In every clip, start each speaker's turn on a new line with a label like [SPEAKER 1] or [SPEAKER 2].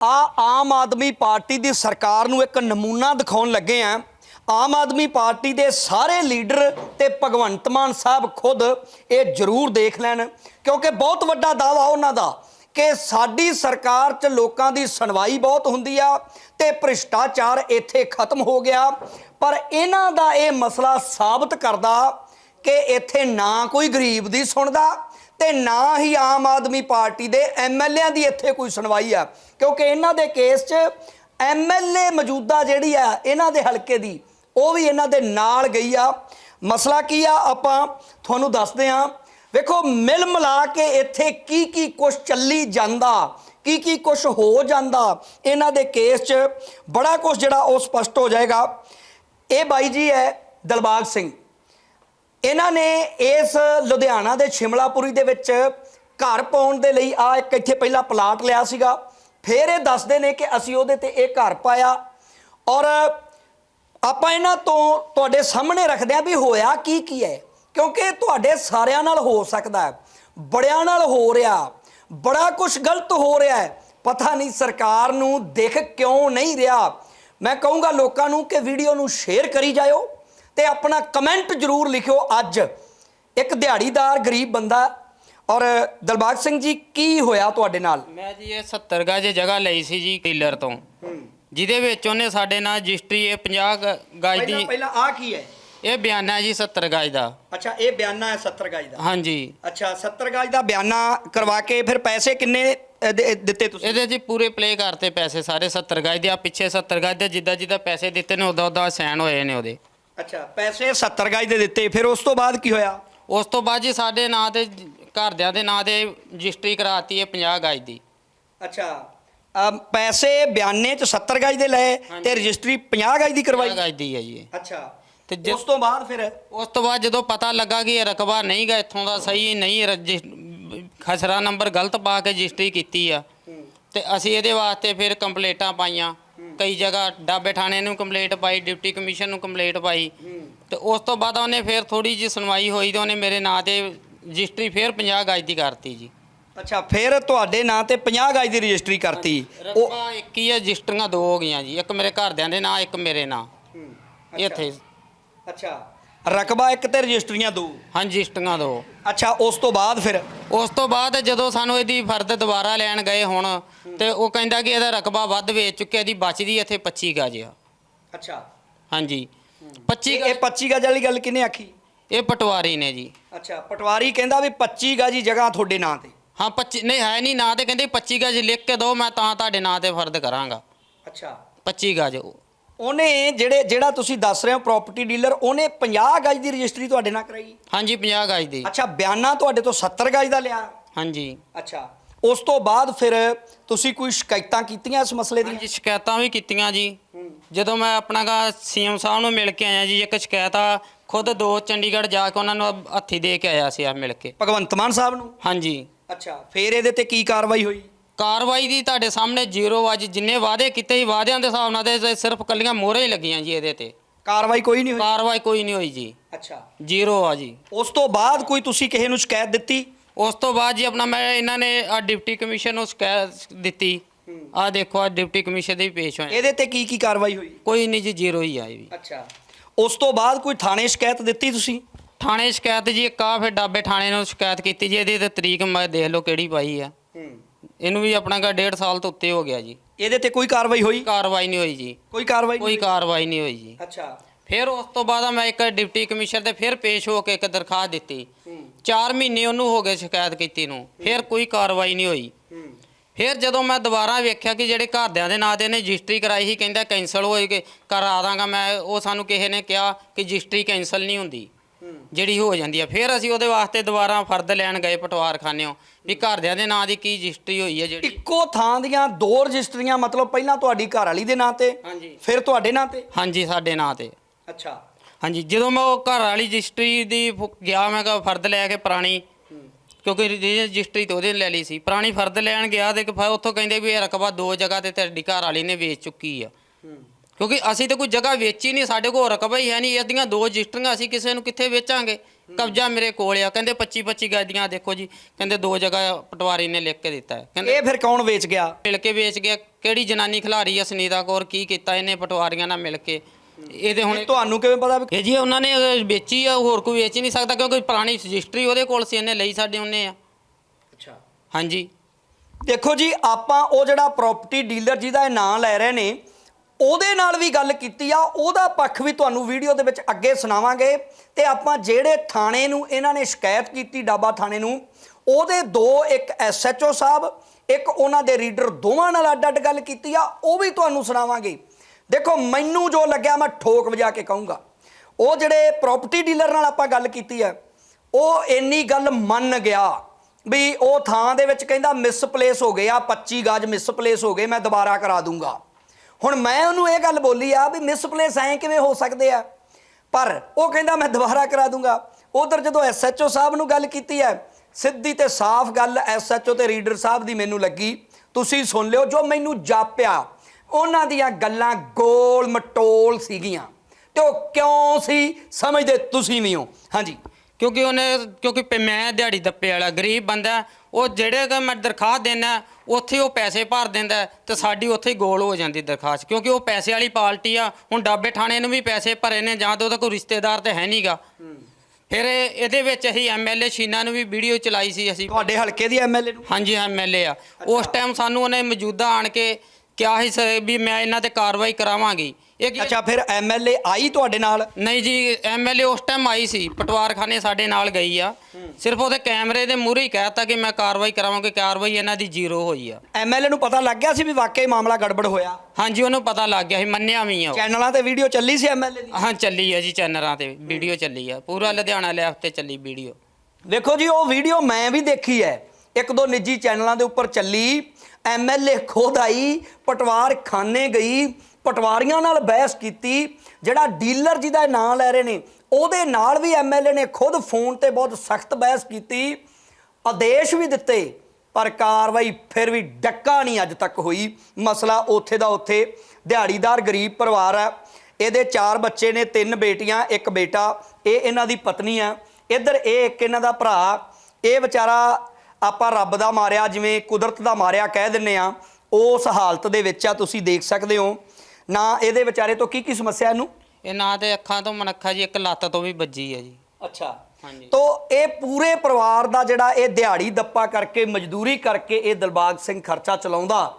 [SPEAKER 1] ਆ ਆਮ ਆਦਮੀ ਪਾਰਟੀ ਦੀ ਸਰਕਾਰ ਨੂੰ ਇੱਕ ਨਮੂਨਾ ਦਿਖਾਉਣ ਲੱਗੇ ਆ। ਆਮ ਆਦਮੀ ਪਾਰਟੀ ਦੇ ਸਾਰੇ ਲੀਡਰ ਤੇ ਭਗਵੰਤ ਮਾਨ ਸਾਹਿਬ ਖੁਦ ਇਹ ਜ਼ਰੂਰ ਦੇਖ ਲੈਣ, ਕਿਉਂਕਿ ਬਹੁਤ ਵੱਡਾ ਦਾਵਾ ਉਹਨਾਂ ਦਾ ਕਿ ਸਾਡੀ ਸਰਕਾਰ 'ਚ ਲੋਕਾਂ ਦੀ ਸੁਣਵਾਈ ਬਹੁਤ ਹੁੰਦੀ ਆ ਤੇ ਭ੍ਰਿਸ਼ਟਾਚਾਰ ਇੱਥੇ ਖਤਮ ਹੋ ਗਿਆ। ਪਰ ਇਹਨਾਂ ਦਾ ਇਹ ਮਸਲਾ ਸਾਬਤ ਕਰਦਾ ਕਿ ਇੱਥੇ ਨਾ ਕੋਈ ਗਰੀਬ ਦੀ ਸੁਣਦਾ ਤੇ ਨਾ ਹੀ ਆਮ ਆਦਮੀ ਪਾਰਟੀ ਦੇ ਐਮਐਲਏਆਂ ਦੀ ਇੱਥੇ ਕੋਈ ਸੁਣਵਾਈ ਆ। ਕਿਉਂਕਿ ਇਹਨਾਂ ਦੇ ਕੇਸ 'ਚ ਐਮਐਲਏ ਮੌਜੂਦਾ ਜਿਹੜੀ ਆ, ਇਹਨਾਂ ਦੇ ਹਲਕੇ ਦੀ, ਉਹ ਵੀ ਇਹਨਾਂ ਦੇ ਨਾਲ ਗਈ ਆ। ਮਸਲਾ ਕੀ ਆ, ਆਪਾਂ ਤੁਹਾਨੂੰ ਦੱਸਦੇ ਆ ਵੇਖੋ, ਮਿਲ ਮਿਲਾ ਕੇ ਇੱਥੇ ਕੀ ਕੀ ਕੁਝ ਚੱਲੀ ਜਾਂਦਾ ਕੀ ਕੀ ਕੁਝ ਹੋ ਜਾਂਦਾ ਇਹਨਾਂ ਦੇ ਕੇਸ 'ਚ, ਬੜਾ ਕੁਝ ਜਿਹੜਾ ਉਹ ਸਪਸ਼ਟ ਹੋ ਜਾਏਗਾ। ਇਹ ਬਾਈ ਜੀ ਹੈ ਦਲਬਾਗ ਸਿੰਘ। ਇਹਨਾਂ ਨੇ ਇਸ ਲੁਧਿਆਣਾ ਦੇ ਸ਼ਿਮਲਾਪੁਰੀ ਦੇ ਵਿੱਚ ਘਰ ਪਾਉਣ ਦੇ ਲਈ ਆ ਇੱਕ ਇੱਥੇ ਪਹਿਲਾਂ ਪਲਾਟ ਲਿਆ ਸੀਗਾ। ਫਿਰ ਇਹ ਦੱਸਦੇ ਨੇ ਕਿ ਅਸੀਂ ਉਹਦੇ ਤੇ ਇਹ ਘਰ ਪਾਇਆ। ਔਰ ਆਪਾਂ ਇਹਨਾਂ ਤੋਂ ਤੁਹਾਡੇ ਸਾਹਮਣੇ ਰੱਖਦੇ ਆ ਵੀ ਹੋਇਆ ਕੀ ਕੀ ਹੈ। ਕਿਉਂਕਿ ਤੁਹਾਡੇ ਸਾਰਿਆਂ ਨਾਲ ਹੋ ਸਕਦਾ ਹੈ। ਬੜਿਆਂ ਨਾਲ ਹੋ ਰਿਹਾ। ਬੜਾ ਕੁਝ ਗਲਤ ਹੋ ਰਿਹਾ ਹੈ। ਪਤਾ ਨਹੀਂ ਸਰਕਾਰ ਨੂੰ ਦਿਖ ਕਿਉਂ ਨਹੀਂ ਰਿਹਾ। ਮੈਂ ਕਹੂੰਗਾ ਲੋਕਾਂ ਨੂੰ ਕਿ ਵੀਡੀਓ ਨੂੰ ਸ਼ੇਅਰ ਕਰੀ ਜਾਇਓ। ਤੇ ਆਪਣਾ ਕਮੈਂਟ ਜ਼ਰੂਰ ਲਿਖਿਓ ਅੱਜ। ਇੱਕ ਦਿਹਾੜੀਦਾਰ ਗਰੀਬ ਬੰਦਾ ਔਰ ਦਲਬਾਗ ਸਿੰਘ ਜੀ ਕੀ ਹੋਇਆ ਤੁਹਾਡੇ ਨਾਲ?
[SPEAKER 2] ਮੈਂ ਜੀ ਇਹ 70 ਗਜ ਜਗ੍ਹਾ ਲਈ ਸੀ ਜੀ ਡੀਲਰ ਤੋਂ। ਜਿਹਦੇ ਵਿੱਚ ਉਹਨੇ ਸਾਡੇ ਨਾਲ ਰਜਿਸਟਰੀ ਇਹ 50 ਗ- ਗਜ
[SPEAKER 1] ਪਹਿਲਾਂ
[SPEAKER 2] ਦੀ
[SPEAKER 1] ਪਹਿਲਾਂ ਆ ਕੀ ਹੈ?
[SPEAKER 2] ਇਹ ਬਿਆਨਾ ਹੈ ਜੀ 70 ਗਜ ਦਾ।
[SPEAKER 1] ਅੱਛਾ ਇਹ ਬਿਆਨਾ ਹੈ 70 ਗਜ ਦਾ।
[SPEAKER 2] ਹਾਂਜੀ।
[SPEAKER 1] ਅੱਛਾ 70 ਗਜ ਦਾ ਬਿਆਨਾ ਕਰਵਾ ਕੇ ਫਿਰ ਪੈਸੇ ਕਿੰਨੇ ਅ, ਦੇ- ਦਿੱਤੇ ਤੁਸੀਂ?
[SPEAKER 2] ਇਹਦੇ ਜੀ ਪੂਰੇ ਪਲੇ ਕਰਤੇ ਪੈਸੇ ਸਾਰੇ 70 ਗਜ ਦੇ। ਆ ਪਿੱਛੇ 70 ਗਜ ਦੇ ਜਿੱਦਾਂ ਜਿੱਦਾਂ ਪੈਸੇ ਦਿੱਤੇ ਨੇ ਉਦਾਂ ਉਦਾਂ ਸਾਈਨ ਹੋਏ ਨੇ ਉਹਦੇ।
[SPEAKER 1] ਅੱਛਾ ਪੈਸੇ 70 ਗਜ ਦੇ ਦਿੱਤੇ ਫਿਰ ਉਸ ਤੋਂ ਬਾਅਦ ਕੀ ਹੋਇਆ?
[SPEAKER 2] ਉਸ ਤੋਂ ਬਾਅਦ ਜੀ ਸਾਡੇ ਨਾਂ ਤੇ ਘਰਦਿਆਂ ਦੇ ਨਾਂ ਤੇ ਰਜਿਸਟਰੀ ਕਰਾਤੀ ਹੈ 50 ਗਜ ਦੀ।
[SPEAKER 1] ਅੱਛਾ ਅਮ, ਪੈਸੇ ਬਿਆਨੇ ਚ 70 ਗਜ ਦੇ ਲਏ। ਤੇ ਰਜਿਸਟਰੀ 50 ਗਜ ਦੀ ਕਰਵਾਈ?
[SPEAKER 2] 50 ਗਜ ਦੀ ਹੈ ਜੀ ਇਹ।
[SPEAKER 1] ਅੱਛਾ
[SPEAKER 2] ਤੇ
[SPEAKER 1] ਉਸ ਤੋਂ ਬਾਅਦ ਫਿਰ?
[SPEAKER 2] ਉਸ ਤੋਂ ਬਾਅਦ ਜਦੋਂ ਪਤਾ ਲੱਗਾ ਕਿ ਇਹ ਰਕਬਾ ਨਹੀਂ ਗਾ ਇੱਥੋਂ ਦਾ ਸਹੀ ਨਹੀਂ ਖਸਰਾ ਨੰਬਰ ਗਲਤ ਪਾ ਕੇ ਰਜਿਸਟਰੀ ਕੀਤੀ ਆ। ਤੇ ਅਸੀਂ ਇਹਦੇ ਵਾਸਤੇ ਫਿਰ ਕੰਪਲੇਂਟਾਂ ਪਾਈਆਂ। ਕਈ ਜਗ੍ਹਾ ਡਾਬੇ ਥਾਣੇ ਨੂੰ ਕੰਪਲੇਂਟ ਪਾਈ ਡਿਪਟੀ ਕਮਿਸ਼ਨ ਨੂੰ ਕੰਪਲੇਂਟ ਪਾਈ। ਤੇ ਉਸ ਤੋਂ ਬਾਅਦ ਉਹਨੇ ਫਿਰ ਥੋੜੀ ਜੀ ਸੁਣਵਾਈ ਹੋਈ ਤੇ ਉਹਨੇ ਮੇਰੇ ਨਾਂ ਤੇ ਰਜਿਸਟਰੀ ਫਿਰ 50 ਗਜ ਦੀ ਕਰਤੀ ਜੀ।
[SPEAKER 1] ਅੱਛਾ ਫਿਰ ਤੁਹਾਡੇ ਨਾਂ ਤੇ 50 ਗਜ ਦੀ ਰਜਿਸਟਰੀ ਕਰਤੀ। ਉਹ
[SPEAKER 2] ਇੱਕ ਹੀ ਹੈ ਰਜਿਸਟਰੀਆਂ ਦੋ ਹੋ ਗਈਆਂ ਜੀ। ਇੱਕ ਮੇਰੇ ਘਰਦਿਆਂ ਦੇ ਨਾਂ ਇੱਕ ਮੇਰੇ ਨਾਂ। ਇੱਥੇ।
[SPEAKER 1] ਅੱਛਾ ਰਕਬਾ ਇੱਕ ਤੇ ਰਜਿਸਟਰੀਆਂ ਦੋ।
[SPEAKER 2] ਹਾਂਜੀ ਰਜਿਸਟਰੀਆਂ ਦੋ।
[SPEAKER 1] ਅੱਛਾ ਉਸ ਤੋਂ ਬਾਅਦ ਫਿਰ?
[SPEAKER 2] ਉਸ ਤੋਂ ਬਾਅਦ ਜਦੋਂ ਸਾਨੂੰ ਇਹਦੀ ਫਰਦ ਦੁਬਾਰਾ ਲੈਣ ਗਏ ਹੁਣ ਤੇ ਉਹ ਕਹਿੰਦਾ ਕਿ ਇਹਦਾ ਰਕਬਾ ਵੱਧ ਵੇਚ ਚੁੱਕਿਆ ਦੀ ਬਚਦੀ ਇੱਥੇ 25 ਗਜ ਆ।
[SPEAKER 1] ਅੱਛਾ।
[SPEAKER 2] ਹਾਂਜੀ। 25
[SPEAKER 1] ਇਹ
[SPEAKER 2] ਗਜ
[SPEAKER 1] 25 ਗਜ ਵਾਲੀ ਗੱਲ ਕਿਹਨੇ ਆਖੀ?
[SPEAKER 2] ਇਹ ਪਟਵਾਰੀ ਨੇ ਜੀ।
[SPEAKER 1] ਅੱਛਾ ਪਟਵਾਰੀ ਕਹਿੰਦਾ ਵੀ 25 ਗਜ ਹੀ ਜਗ੍ਹਾ ਤੁਹਾਡੇ ਨਾਂ ਤੇ।
[SPEAKER 2] ਹਾਂ 25 ਨਹੀਂ ਹੈ ਨਹੀਂ ਨਾਂ ਤੇ ਕਹਿੰਦੇ 25 ਗਜ ਲਿਖ ਕੇ ਦਿਓ ਮੈਂ ਤਾਂ ਤੁਹਾਡੇ ਨਾਂ ਤੇ ਫਰਦ ਕਰਾਂਗਾ।
[SPEAKER 1] ਅੱਛਾ।
[SPEAKER 2] 25 ਗਜ
[SPEAKER 1] ਉਹਨੇ ਜਿਹੜੇ ਜਿਹੜਾ ਤੁਸੀਂ ਦੱਸ ਰਹੇ ਹੋ ਪ੍ਰਾਪਰਟੀ ਡੀਲਰ ਉਹਨੇ 50 ਗਜ ਦੀ ਰਜਿਸਟਰੀ ਤੁਹਾਡੇ ਨਾਲ ਕਰਾਈ?
[SPEAKER 2] ਹਾਂਜੀ 50 ਗਜ ਦੀ।
[SPEAKER 1] ਅੱਛਾ ਬਿਆਨਾ ਤੁਹਾਡੇ ਤੋਂ 70 ਗਜ ਦਾ ਲਿਆ।
[SPEAKER 2] ਹਾਂਜੀ।
[SPEAKER 1] ਅੱਛਾ ਉਸ ਤੋਂ ਬਾਅਦ ਫਿਰ ਤੁਸੀਂ ਕੋਈ ਸ਼ਿਕਾਇਤਾਂ ਕੀਤੀਆਂ ਇਸ ਮਸਲੇ ਦੀਆਂ?
[SPEAKER 2] ਹਾਂਜੀ ਸ਼ਿਕਾਇਤਾਂ ਵੀ ਕੀਤੀਆਂ ਜੀ। ਜਦੋਂ ਮੈਂ ਆਪਣਾ ਗਾ ਸੀਐਮ ਸਾਹਿਬ ਨੂੰ ਮਿਲ ਕੇ ਆਇਆ ਜੀ ਇੱਕ ਸ਼ਿਕਾਇਤ ਆ ਖੁਦ ਦੋ ਚੰਡੀਗੜ੍ਹ ਜਾ ਕੇ ਉਹਨਾਂ ਨੂੰ ਹੱਥੀ ਦੇ ਕੇ ਆਇਆ ਸੀ ਆ ਮਿਲ ਕੇ।
[SPEAKER 1] ਭਗਵੰਤ ਮਾਨ ਸਾਹਿਬ ਨੂੰ?
[SPEAKER 2] ਹਾਂਜੀ।
[SPEAKER 1] ਅੱਛਾ ਫਿਰ ਇਹਦੇ ਤੇ ਕੀ ਕਾਰਵਾਈ ਹੋਈ?
[SPEAKER 2] ਕਾਰਵਾਈ ਦੀ ਤੁਹਾਡੇ ਸਾਹਮਣੇ ਜ਼ੀਰੋ ਅੱਜ ਜਿੰਨੇ ਵਾਅਦੇ ਕੀਤੇ ਸੀ ਵਾਅਦਿਆਂ ਦੇ ਹਿਸਾਬ ਨਾਲ ਤੇ ਸਿਰਫ ਕੱਲੀਆਂ ਮੋਹਰਾਂ ਹੀ ਲੱਗੀਆਂ ਜੀ ਇਹਦੇ ਤੇ।
[SPEAKER 1] ਕਾਰਵਾਈ ਕੋਈ ਨਹੀਂ ਹੋਈ?
[SPEAKER 2] ਕਾਰਵਾਈ ਕੋਈ ਨਹੀਂ ਹੋਈ ਜੀ।
[SPEAKER 1] ਅੱਛਾ।
[SPEAKER 2] ਜ਼ੀਰੋ ਆ ਜੀ।
[SPEAKER 1] ਉਸ ਤੋਂ ਬਾਅਦ ਕੋਈ ਤੁਸੀਂ ਕਿਸੇ ਨੂੰ ਸ਼ਿਕਾਇਤ ਦਿੱਤੀ?
[SPEAKER 2] ਉਸ ਤੋਂ ਬਾਅਦ ਜੀ ਆਪਣਾ ਮੈਂ ਇਹਨਾਂ ਨੇ ਆ ਡਿਪਟੀ ਕਮਿਸ਼ਨ ਨੂੰ ਸ਼ਿਕਾਇਤ ਦਿੱਤੀ। ਆ ਦੇਖੋ ਆ ਡਿਪਟੀ ਕਮਿਸ਼ਨ ਦੇ ਵੀ ਪੇਸ਼ ਹੋਏ।
[SPEAKER 1] ਇਹਦੇ ਤੇ ਕੀ ਕੀ ਕਾਰਵਾਈ ਹੋਈ?
[SPEAKER 2] ਕੋਈ ਨਹੀਂ ਜੀ ਜ਼ੀਰੋ ਹੀ ਆ ਇਹ ਵੀ।
[SPEAKER 1] ਅੱਛਾ। ਉਸ ਤੋਂ ਬਾਅਦ ਕੋਈ ਥਾਣੇ ਸ਼ਿਕਾਇਤ ਦਿੱਤੀ ਤੁਸੀਂ?
[SPEAKER 2] ਥਾਣੇ ਸ਼ਿਕਾਇਤ ਜੀ ਇੱਕ ਆ ਫਿਰ ਡਾਬੇ ਥਾਣੇ ਨੂੰ ਸ਼ਿਕਾਇਤ ਕੀਤੀ ਜੀ। ਇਹਦੀ ਤੇ ਤਰੀਕ ਮੈਂ ਦੇਖ ਲਓ ਕਿਹੜੀ ਪਾਈ ਆ। ਇਹਨੂੰ ਵੀ ਆਪਣਾ ਕਾ ਡੇਢ ਸਾਲ ਤੋਂ ਉੱਤੇ ਹੋ ਗਿਆ ਜੀ।
[SPEAKER 1] ਇਹਦੇ ਤੇ ਕੋਈ ਕਾਰਵਾਈ ਹੋਈ?
[SPEAKER 2] ਕਾਰਵਾਈ ਨਹੀਂ ਹੋਈ ਜੀ।
[SPEAKER 1] ਕੋਈ ਕਾਰਵਾਈ
[SPEAKER 2] ਕੋਈ ਕਾਰਵਾਈ ਨਹੀਂ ਹੋਈ ਜੀ।
[SPEAKER 1] ਅੱਛਾ।
[SPEAKER 2] ਫਿਰ ਉਸ ਤੋਂ ਬਾਅਦ ਮੈਂ ਇੱਕ ਡਿਪਟੀ ਕਮਿਸ਼ਨਰ ਤੇ ਫਿਰ ਪੇਸ਼ ਹੋ ਕੇ ਇੱਕ ਦਰਖਾਸਤ ਦਿੱਤੀ। 4 ਮਹੀਨੇ ਉਹਨੂੰ ਹੋ ਗਏ ਸ਼ਿਕਾਇਤ ਕੀਤੀ ਨੂੰ। ਫਿਰ ਕੋਈ ਕਾਰਵਾਈ ਨਹੀਂ ਹੋਈ। ਫਿਰ ਜਦੋਂ ਮੈਂ ਦੁਬਾਰਾ ਵੇਖਿਆ ਕਿ ਜਿਹੜੇ ਘਰਦਿਆਂ ਦੇ ਨਾਂ ਤੇ ਨੇ ਰਜਿਸਟਰੀ ਕਰਾਈ ਸੀ ਕਹਿੰਦਾ ਕੈਂਸਲ ਹੋਏ ਕਿ ਕਰਾ ਦਾਂਗਾ ਮੈਂ। ਉਹ ਸਾਨੂੰ ਕਿਸੇ ਨੇ ਕਿਹਾ ਕਿ ਰਜਿਸਟਰੀ ਕੈਂਸਲ ਨਹੀਂ ਹੁੰਦੀ। ਜਿਹੜੀ ਹੋ ਜਾਂਦੀ ਆ। ਫਿਰ ਅਸੀਂ ਉਹਦੇ ਵਾਸਤੇ ਦੁਬਾਰਾ ਫਰਦ ਲੈਣ ਗਏ ਪਟਵਾਰਖਾਨਿਓਂ। ਵੀ ਘਰਦਿਆਂ ਦੇ ਨਾਂ ਦੀ ਕੀ ਰਜਿਸਟਰੀ ਹੋਈ ਹੈ ਜਿਹੜੀ?
[SPEAKER 1] ਇੱਕੋ ਥਾਂ ਦੀਆਂ ਦੋ ਰਜਿਸਟਰੀਆਂ ਮਤਲਬ ਪਹਿਲਾਂ ਤੁਹਾਡੀ ਘਰ ਵਾਲੀ ਦੇ ਨਾਂ ਤੇ
[SPEAKER 2] ਹਾਂਜੀ।
[SPEAKER 1] ਫਿਰ ਤੁਹਾਡੇ ਨਾਂ ਤੇ?
[SPEAKER 2] ਹਾਂਜੀ ਸਾਡੇ ਨਾਂ ਤੇ।
[SPEAKER 1] ਅੱਛਾ।
[SPEAKER 2] ਹਾਂਜੀ ਜਦੋਂ ਮੈਂ ਉਹ ਘਰ ਵਾਲੀ ਰਜਿਸਟਰੀ ਦੀ ਫੁ- ਗਿਆ ਮੈਂ ਕਿਹਾ ਫਰਦ ਲੈ ਕੇ ਪੁਰਾਣੀ ਕਿਉਂਕਿ ਰਜਿ- ਰਜਿਸਟਰੀ ਤਾਂ ਉਹਦੇ ਨੇ ਲੈ ਲਈ ਸੀ। ਪੁਰਾਣੀ ਫਰਦ ਲੈਣ ਗਿਆ ਤੇ ਫਿਰ ਉੱਥੋਂ ਕਹਿੰਦੇ ਵੀ ਇਹ ਰਕਬਾ ਦੋ ਜਗ੍ਹਾ ਤੇ ਤੁਹਾਡੀ ਘਰ ਵਾਲੀ ਨੇ ਵੇਚ ਚੁੱਕੀ ਆ। ਕਿਉਂਕਿ ਅਸੀਂ ਤਾਂ ਕੋਈ ਜਗ੍ਹਾ ਵੇਚੀ ਨਹੀਂ ਸਾਡੇ ਕੋਲ ਰਕਬਾ ਹੀ ਹੈ ਨਹੀਂ। ਇਹਦੀਆਂ ਦੋ ਰਜਿਸਟਰੀਆਂ ਅਸੀਂ ਕਿਸੇ ਨੂੰ ਕਿੱਥੇ ਵੇਚਾਂਗੇ? ਕਬਜ਼ਾ ਮੇਰੇ ਕੋਲ ਆ। ਕਹਿੰਦੇ 25 25 ਗੱਡੀਆਂ ਦੇਖੋ ਜੀ ਕਹਿੰਦੇ ਦੋ ਜਗ੍ਹਾ ਪਟਵਾਰੀ ਨੇ ਲਿਖ ਕੇ ਦਿੱਤਾ ਹੈ। ਕਹਿੰਦੇ
[SPEAKER 1] ਇਹ ਫਿਰ ਕੌਣ ਵੇਚ ਗਿਆ?
[SPEAKER 2] ਮਿਲ ਕੇ ਵੇਚ ਗਿਆ। ਕਿਹੜੀ ਜਨਾਨੀ ਖਿਲਾਰੀ ਆ ਸੁਨੀਤਾ ਕੌਰ ਕੀ ਕੀਤਾ ਇਹਨੇ ਪਟਵਾਰੀਆਂ ਨਾਲ ਮਿਲ ਕੇ? ਇਹਦੇ ਹੁਣ
[SPEAKER 1] ਤੁਹਾਨੂੰ ਕਿਵੇਂ ਪਤਾ
[SPEAKER 2] ਇਹ ਜੀ ਉਹਨਾਂ ਨੇ ਵੇਚੀ ਆ ਹੋਰ ਕੋਈ ਵੇਚ ਹੀ ਨਹੀਂ ਸਕਦਾ ਕਿਉਂਕਿ ਪੁਰਾਣੀ ਰਜਿਸਟਰੀ ਉਹਦੇ ਕੋਲ ਸੀ ਇਹਨੇ ਲਈ ਸਾਡੇ ਉਹਨੇ ਆ।
[SPEAKER 1] ਅੱਛਾ।
[SPEAKER 2] ਹਾਂਜੀ।
[SPEAKER 1] ਦੇਖੋ ਜੀ ਆਪਾਂ ਉਹ ਜਿਹੜਾ ਪ੍ਰਾਪਰਟੀ ਡੀਲਰ ਜਿਹਦਾ ਇਹ ਨਾਂ ਲੈ ਰਹੇ ਨੇ ਉਹਦੇ ਨਾਲ ਵੀ ਗੱਲ ਕੀਤੀ ਆ, ਉਹਦਾ ਪੱਖ ਵੀ ਤੁਹਾਨੂੰ ਵੀਡੀਓ ਦੇ ਵਿੱਚ ਅੱਗੇ ਸੁਣਾਵਾਂਗੇ। ਤੇ ਆਪਾਂ ਜਿਹੜੇ ਥਾਣੇ ਨੂੰ, ਇਹਨਾਂ ਨੇ ਸ਼ਿਕਾਇਤ ਕੀਤੀ ਡਾਬਾ ਥਾਣੇ ਨੂੰ, ਉਹਦੇ ਦੋ ਇੱਕ ਐਸਐਚਓ ਸਾਹਿਬ, ਇੱਕ ਉਹਨਾਂ ਦੇ ਰੀਡਰ ਦੋਵਾਂ ਨਾਲ ਅੱਡ-ਅੱਡ ਗੱਲ ਕੀਤੀ ਆ, ਉਹ ਵੀ ਤੁਹਾਨੂੰ ਸੁਣਾਵਾਂਗੇ। ਦੇਖੋ, ਮੈਨੂੰ ਜੋ ਲੱਗਿਆ ਮੈਂ ਠੋਕ ਵਜਾ ਕੇ ਕਹੂੰਗਾ। ਉਹ ਜਿਹੜੇ ਪ੍ਰਾਪਰਟੀ ਡੀਲਰ ਨਾਲ ਆਪਾਂ ਗੱਲ ਕੀਤੀ ਹੈ ਉਹ ਇੰਨੀ ਗੱਲ ਮੰਨ ਗਿਆ ਵੀ ਉਹ ਥਾਂ ਦੇ ਵਿੱਚ ਕਹਿੰਦਾ ਮਿਸਪਲੇਸ ਹੋ ਗਏ ਆ 25 ਗਾਜ ਮਿਸਪਲੇਸ ਹੋ ਗਏ, ਮੈਂ ਦੁਬਾਰਾ ਕਰਾ ਦੂੰਗਾ। ਹੁਣ ਮੈਂ ਉਹਨੂੰ ਇਹ ਗੱਲ ਬੋਲੀ ਆ ਵੀ ਮਿਸਪਲੇਸ ਐ ਕਿਵੇਂ ਹੋ ਸਕਦੇ ਆ? ਪਰ ਉਹ ਕਹਿੰਦਾ ਮੈਂ ਦੁਬਾਰਾ ਕਰਾ ਦੂੰਗਾ। ਉਧਰ ਜਦੋਂ ਐਸਐਚਓ ਸਾਹਿਬ ਨੂੰ ਗੱਲ ਕੀਤੀ ਹੈ ਸਿੱਧੀ ਤੇ ਸਾਫ਼ ਗੱਲ ਐਸਐਚਓ ਤੇ ਰੀਡਰ ਸਾਹਿਬ ਦੀ ਮੈਨੂੰ ਲੱਗੀ। ਤੁਸੀਂ ਸੁਣ ਲਿਓ ਜੋ ਮੈਨੂੰ ਜਾਪਿਆ। ਉਹਨਾਂ ਦੀਆਂ ਗੱਲਾਂ ਗੋਲ ਮਟੋਲ ਸੀਗੀਆਂ। ਤੇ ਉਹ ਕਿਉਂ ਸੀ? ਸਮਝਦੇ ਤੁਸੀਂ ਵੀ ਹੋ। ਹਾਂਜੀ।
[SPEAKER 2] ਕਿਉਂਕਿ ਉਹਨੇ ਕਿਉਂਕਿ ਪ- ਮੈਂ ਦਿਹਾੜੀ ਦੱਪੇ ਵਾਲਾ ਗਰੀਬ ਬੰਦਾ ਉਹ ਜਿਹੜੇ ਕਿ ਮੈਂ ਦਰਖਾਸਤ ਦੇਣਾ ਉੱਥੇ ਉਹ ਪੈਸੇ ਭਰ ਦਿੰਦਾ ਤੇ ਸਾਡੀ ਉੱਥੇ ਹੀ ਗੋਲ ਹੋ ਜਾਂਦੀ ਦਰਖਾਸਤ ਕਿਉਂਕਿ ਉਹ ਪੈਸੇ ਵਾਲੀ ਪਾਰਟੀ ਆ ਹੁਣ ਡਾਬੇ ਥਾਣੇ ਨੂੰ ਵੀ ਪੈਸੇ ਭਰੇ ਨੇ ਜਾਂ ਤਾਂ ਉਹਦਾ ਕੋਈ ਰਿਸ਼ਤੇਦਾਰ ਤੇ ਹੈ ਨਹੀਂਗਾ ਫਿਰ ਇਹ- ਇਹਦੇ ਵਿੱਚ ਅਸੀਂ ਐਮਐਲਏ ਸ਼ੀਨਾ ਨੂੰ ਵੀ ਵੀਡੀਓ ਚਲਾਈ ਸੀ ਅਸੀਂ।
[SPEAKER 1] ਤੁਹਾਡੇ ਹਲਕੇ ਦੀ ਐਮਐਲਏ ਨੂੰ?
[SPEAKER 2] ਹਾਂਜੀ ਐਮਐਲਏ ਆ। ਉਸ ਟਾਈਮ ਸਾਨੂੰ ਉਹਨੇ ਮੌਜੂਦਾ ਆਣ ਕੇ ਕਿਹਾ ਸੀ ਸ- ਵੀ ਮੈਂ ਇਹਨਾਂ ਤੇ ਕਾਰਵਾਈ ਕਰਾਵਾਂਗੀ। ਇਹ ਕੀ-
[SPEAKER 1] ਅੱਛਾ ਫਿਰ ਐਮਐਲਏ ਆਈ ਤੁਹਾਡੇ ਨਾਲ?
[SPEAKER 2] ਨਹੀਂ ਜੀ ਐਮਐਲਏ ਉਸ ਟਾਈਮ ਆਈ ਸੀ ਪਟਵਾਰਖਾਨੇ ਸਾਡੇ ਨਾਲ ਗਈ ਆ। ਸਿਰਫ ਉਹਦੇ ਕੈਮਰੇ ਦੇ ਮੂਹਰੇ ਹੀ ਕਹਿਤਾ ਕਿ ਮੈਂ ਕਾਰਵਾਈ ਕਰਾਵਾਂਗੀ ਕਾਰਵਾਈ ਇਹਨਾਂ ਦੀ ਜ਼ੀਰੋ ਹੋਈ ਆ।
[SPEAKER 1] ਐਮਐਲਏ ਨੂੰ ਪਤਾ ਲੱਗ ਗਿਆ ਸੀ ਵੀ ਵਾਕਈ ਮਾਮਲਾ ਗੜਬੜ ਹੋਇਆ?
[SPEAKER 2] ਹਾਂਜੀ ਉਹਨੂੰ ਪਤਾ ਲੱਗ ਗਿਆ ਸੀ ਮੰਨਿਆ ਵੀ ਆ ਉਹ।
[SPEAKER 1] ਚੈਨਲਾਂ ਤੇ ਵੀਡੀਓ ਚੱਲੀ ਸੀ ਐਮਐਲਏ ਦੀ?
[SPEAKER 2] ਹਾਂ ਚੱਲੀ ਆ ਜੀ ਚੈਨਲਾਂ ਤੇ ਵੀਡੀਓ ਚੱਲੀ ਆ। ਪੂਰਾ ਲੁਧਿਆਣਾ ਲੈਫ ਤੇ ਚੱਲੀ ਵੀਡੀਓ।
[SPEAKER 1] ਵੇਖੋ ਜੀ ਉਹ ਵੀਡੀਓ ਮੈਂ ਵੀ ਦੇਖੀ ਹੈ। ਇੱਕ ਦੋ ਨਿੱਜੀ ਚੈਨਲਾਂ ਦੇ ਉੱਪਰ ਚੱਲੀ ਐਮਐਲਏ ਖੁਦ ਆਈ ਪਟਵਾਰ ਖਾਨੇ ਗਈ ਪਟਵਾਰੀਆਂ ਨਾਲ ਬਹਿਸ ਕੀਤੀ, ਜਿਹੜਾ ਡੀਲਰ ਜਿਹਦਾ ਇਹ ਨਾਂ ਲੈ ਰਹੇ ਨੇ, ਉਹਦੇ ਨਾਲ ਵੀ ਐਮਐਲਏ ਨੇ ਖੁਦ ਫੋਨ ਤੇ ਬਹੁਤ ਸਖਤ ਬਹਿਸ ਕੀਤੀ, ਆਦੇਸ਼ ਵੀ ਦਿੱਤੇ, ਪਰ ਕਾਰਵਾਈ ਫਿਰ ਵੀ ਡੱਕਾ ਨਹੀਂ ਅੱਜ ਤੱਕ ਹੋਈ। ਮਸਲਾ ਉੱਥੇ ਦਾ ਉੱਥੇ, ਦਿਹਾੜੀਦਾਰ ਗਰੀਬ ਪਰਿਵਾਰ ਹੈ, ਇਹਦੇ ਚਾਰ ਬੱਚੇ ਨੇ, ਤਿੰਨ ਬੇਟੀਆਂ, ਇੱਕ ਬੇਟਾ, ਇਹ ਇਹਨਾਂ ਦੀ ਪਤਨੀ ਆ ਇੱਧਰ ਇਹ ਇੱਕ ਇਹਨਾਂ ਦਾ ਭਰਾ, ਇਹ ਵਿਚਾਰਾ ਆਪਾਂ ਰੱਬ ਦਾ ਮਾਰਿਆ, ਜਿਵੇਂ ਕੁਦਰਤ ਦਾ ਮਾਰਿਆ ਕਹਿ ਦਿੰਨੇ ਆ, ਉਸ ਹਾਲਤ ਦੇ ਵਿੱਚ ਆ, ਤੁਸੀਂ ਦੇਖ ਸਕਦੇ ਹੋ। ਨਾ ਇਹਦੇ ਵਿਚਾਰੇ ਤੋਂ ਕੀ ਕੀ ਸਮੱਸਿਆ ਇਹਨੂੰ?
[SPEAKER 2] ਇਹ ਨਾ ਤੇ ਅੱਖਾਂ ਤੋਂ ਮਨੱਖਾ ਜੀ ਇੱਕ ਲੱਤ ਤੋਂ ਵੀ ਵੱਜੀ ਆ ਜੀ।
[SPEAKER 1] ਅੱਛਾ।
[SPEAKER 2] ਹਾਂਜੀ।
[SPEAKER 1] ਤੋ ਇਹ ਪੂਰੇ ਪਰਿਵਾਰ ਦਾ ਜਿਹੜਾ ਇਹ ਦਿਹਾੜੀ ਦੱਪਾ ਕਰਕੇ ਮਜ਼ਦੂਰੀ ਕਰਕੇ ਇਹ ਦਿਲਬਾਗ ਸਿੰਘ ਖਰਚਾ ਚਲਾਉਂਦਾ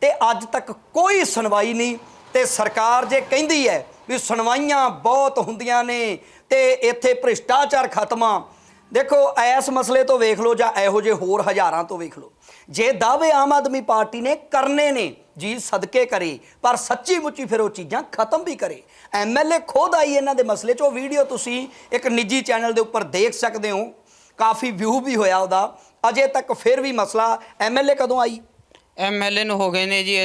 [SPEAKER 1] ਤੇ ਅੱਜ ਤੱਕ ਕੋਈ ਸੁਣਵਾਈ ਨਹੀਂ। ਤੇ ਸਰਕਾਰ ਜੇ ਕਹਿੰਦੀ ਹੈ ਵੀ ਸੁਣਵਾਈਆਂ ਬਹੁਤ ਹੁੰਦੀਆਂ ਨੇ ਤੇ ਇੱਥੇ ਭ੍ਰਿਸ਼ਟਾਚਾਰ ਖਤਮ ਦੇਖੋ, ਐਸ ਮਸਲੇ ਤੋਂ ਵੇਖ ਲਓ ਜਾਂ ਇਹੋ ਜਿਹੇ ਹੋਰ ਹਜ਼ਾਰਾਂ ਤੋਂ ਵੇਖ ਲਓ। ਜੇ ਦਾਅਵੇ ਆਮ ਆਦਮੀ ਪਾਰਟੀ ਨੇ ਕਰਨੇ ਨੇ, ਜੀ ਸਦਕੇ ਕਰੇ, ਪਰ ਸੱਚੀ ਮੁੱਚੀ ਫਿਰ ਉਹ ਚੀਜ਼ਾਂ ਖਤਮ ਵੀ ਕਰੇ। ਐਮਐਲਏ ਖੁਦ ਆਈ ਇਹਨਾਂ ਦੇ ਮਸਲੇ 'ਚ ਉਹ ਵੀਡੀਓ ਤੁਸੀਂ ਇੱਕ ਨਿੱਜੀ ਚੈਨਲ ਦੇ ਉੱਪਰ ਦੇਖ ਸਕਦੇ ਹੋ। ਕਾਫੀ ਵਿਊ ਵੀ ਹੋਇਆ ਉਹਦਾ। ਅਜੇ ਤੱਕ ਫਿਰ ਵੀ ਮਸਲਾ ਐਮਐਲਏ ਕਦੋਂ ਆਈ?
[SPEAKER 2] ਐਮਐਲਏ ਨੂੰ ਹੋ ਗਏ ਨੇ ਜੀ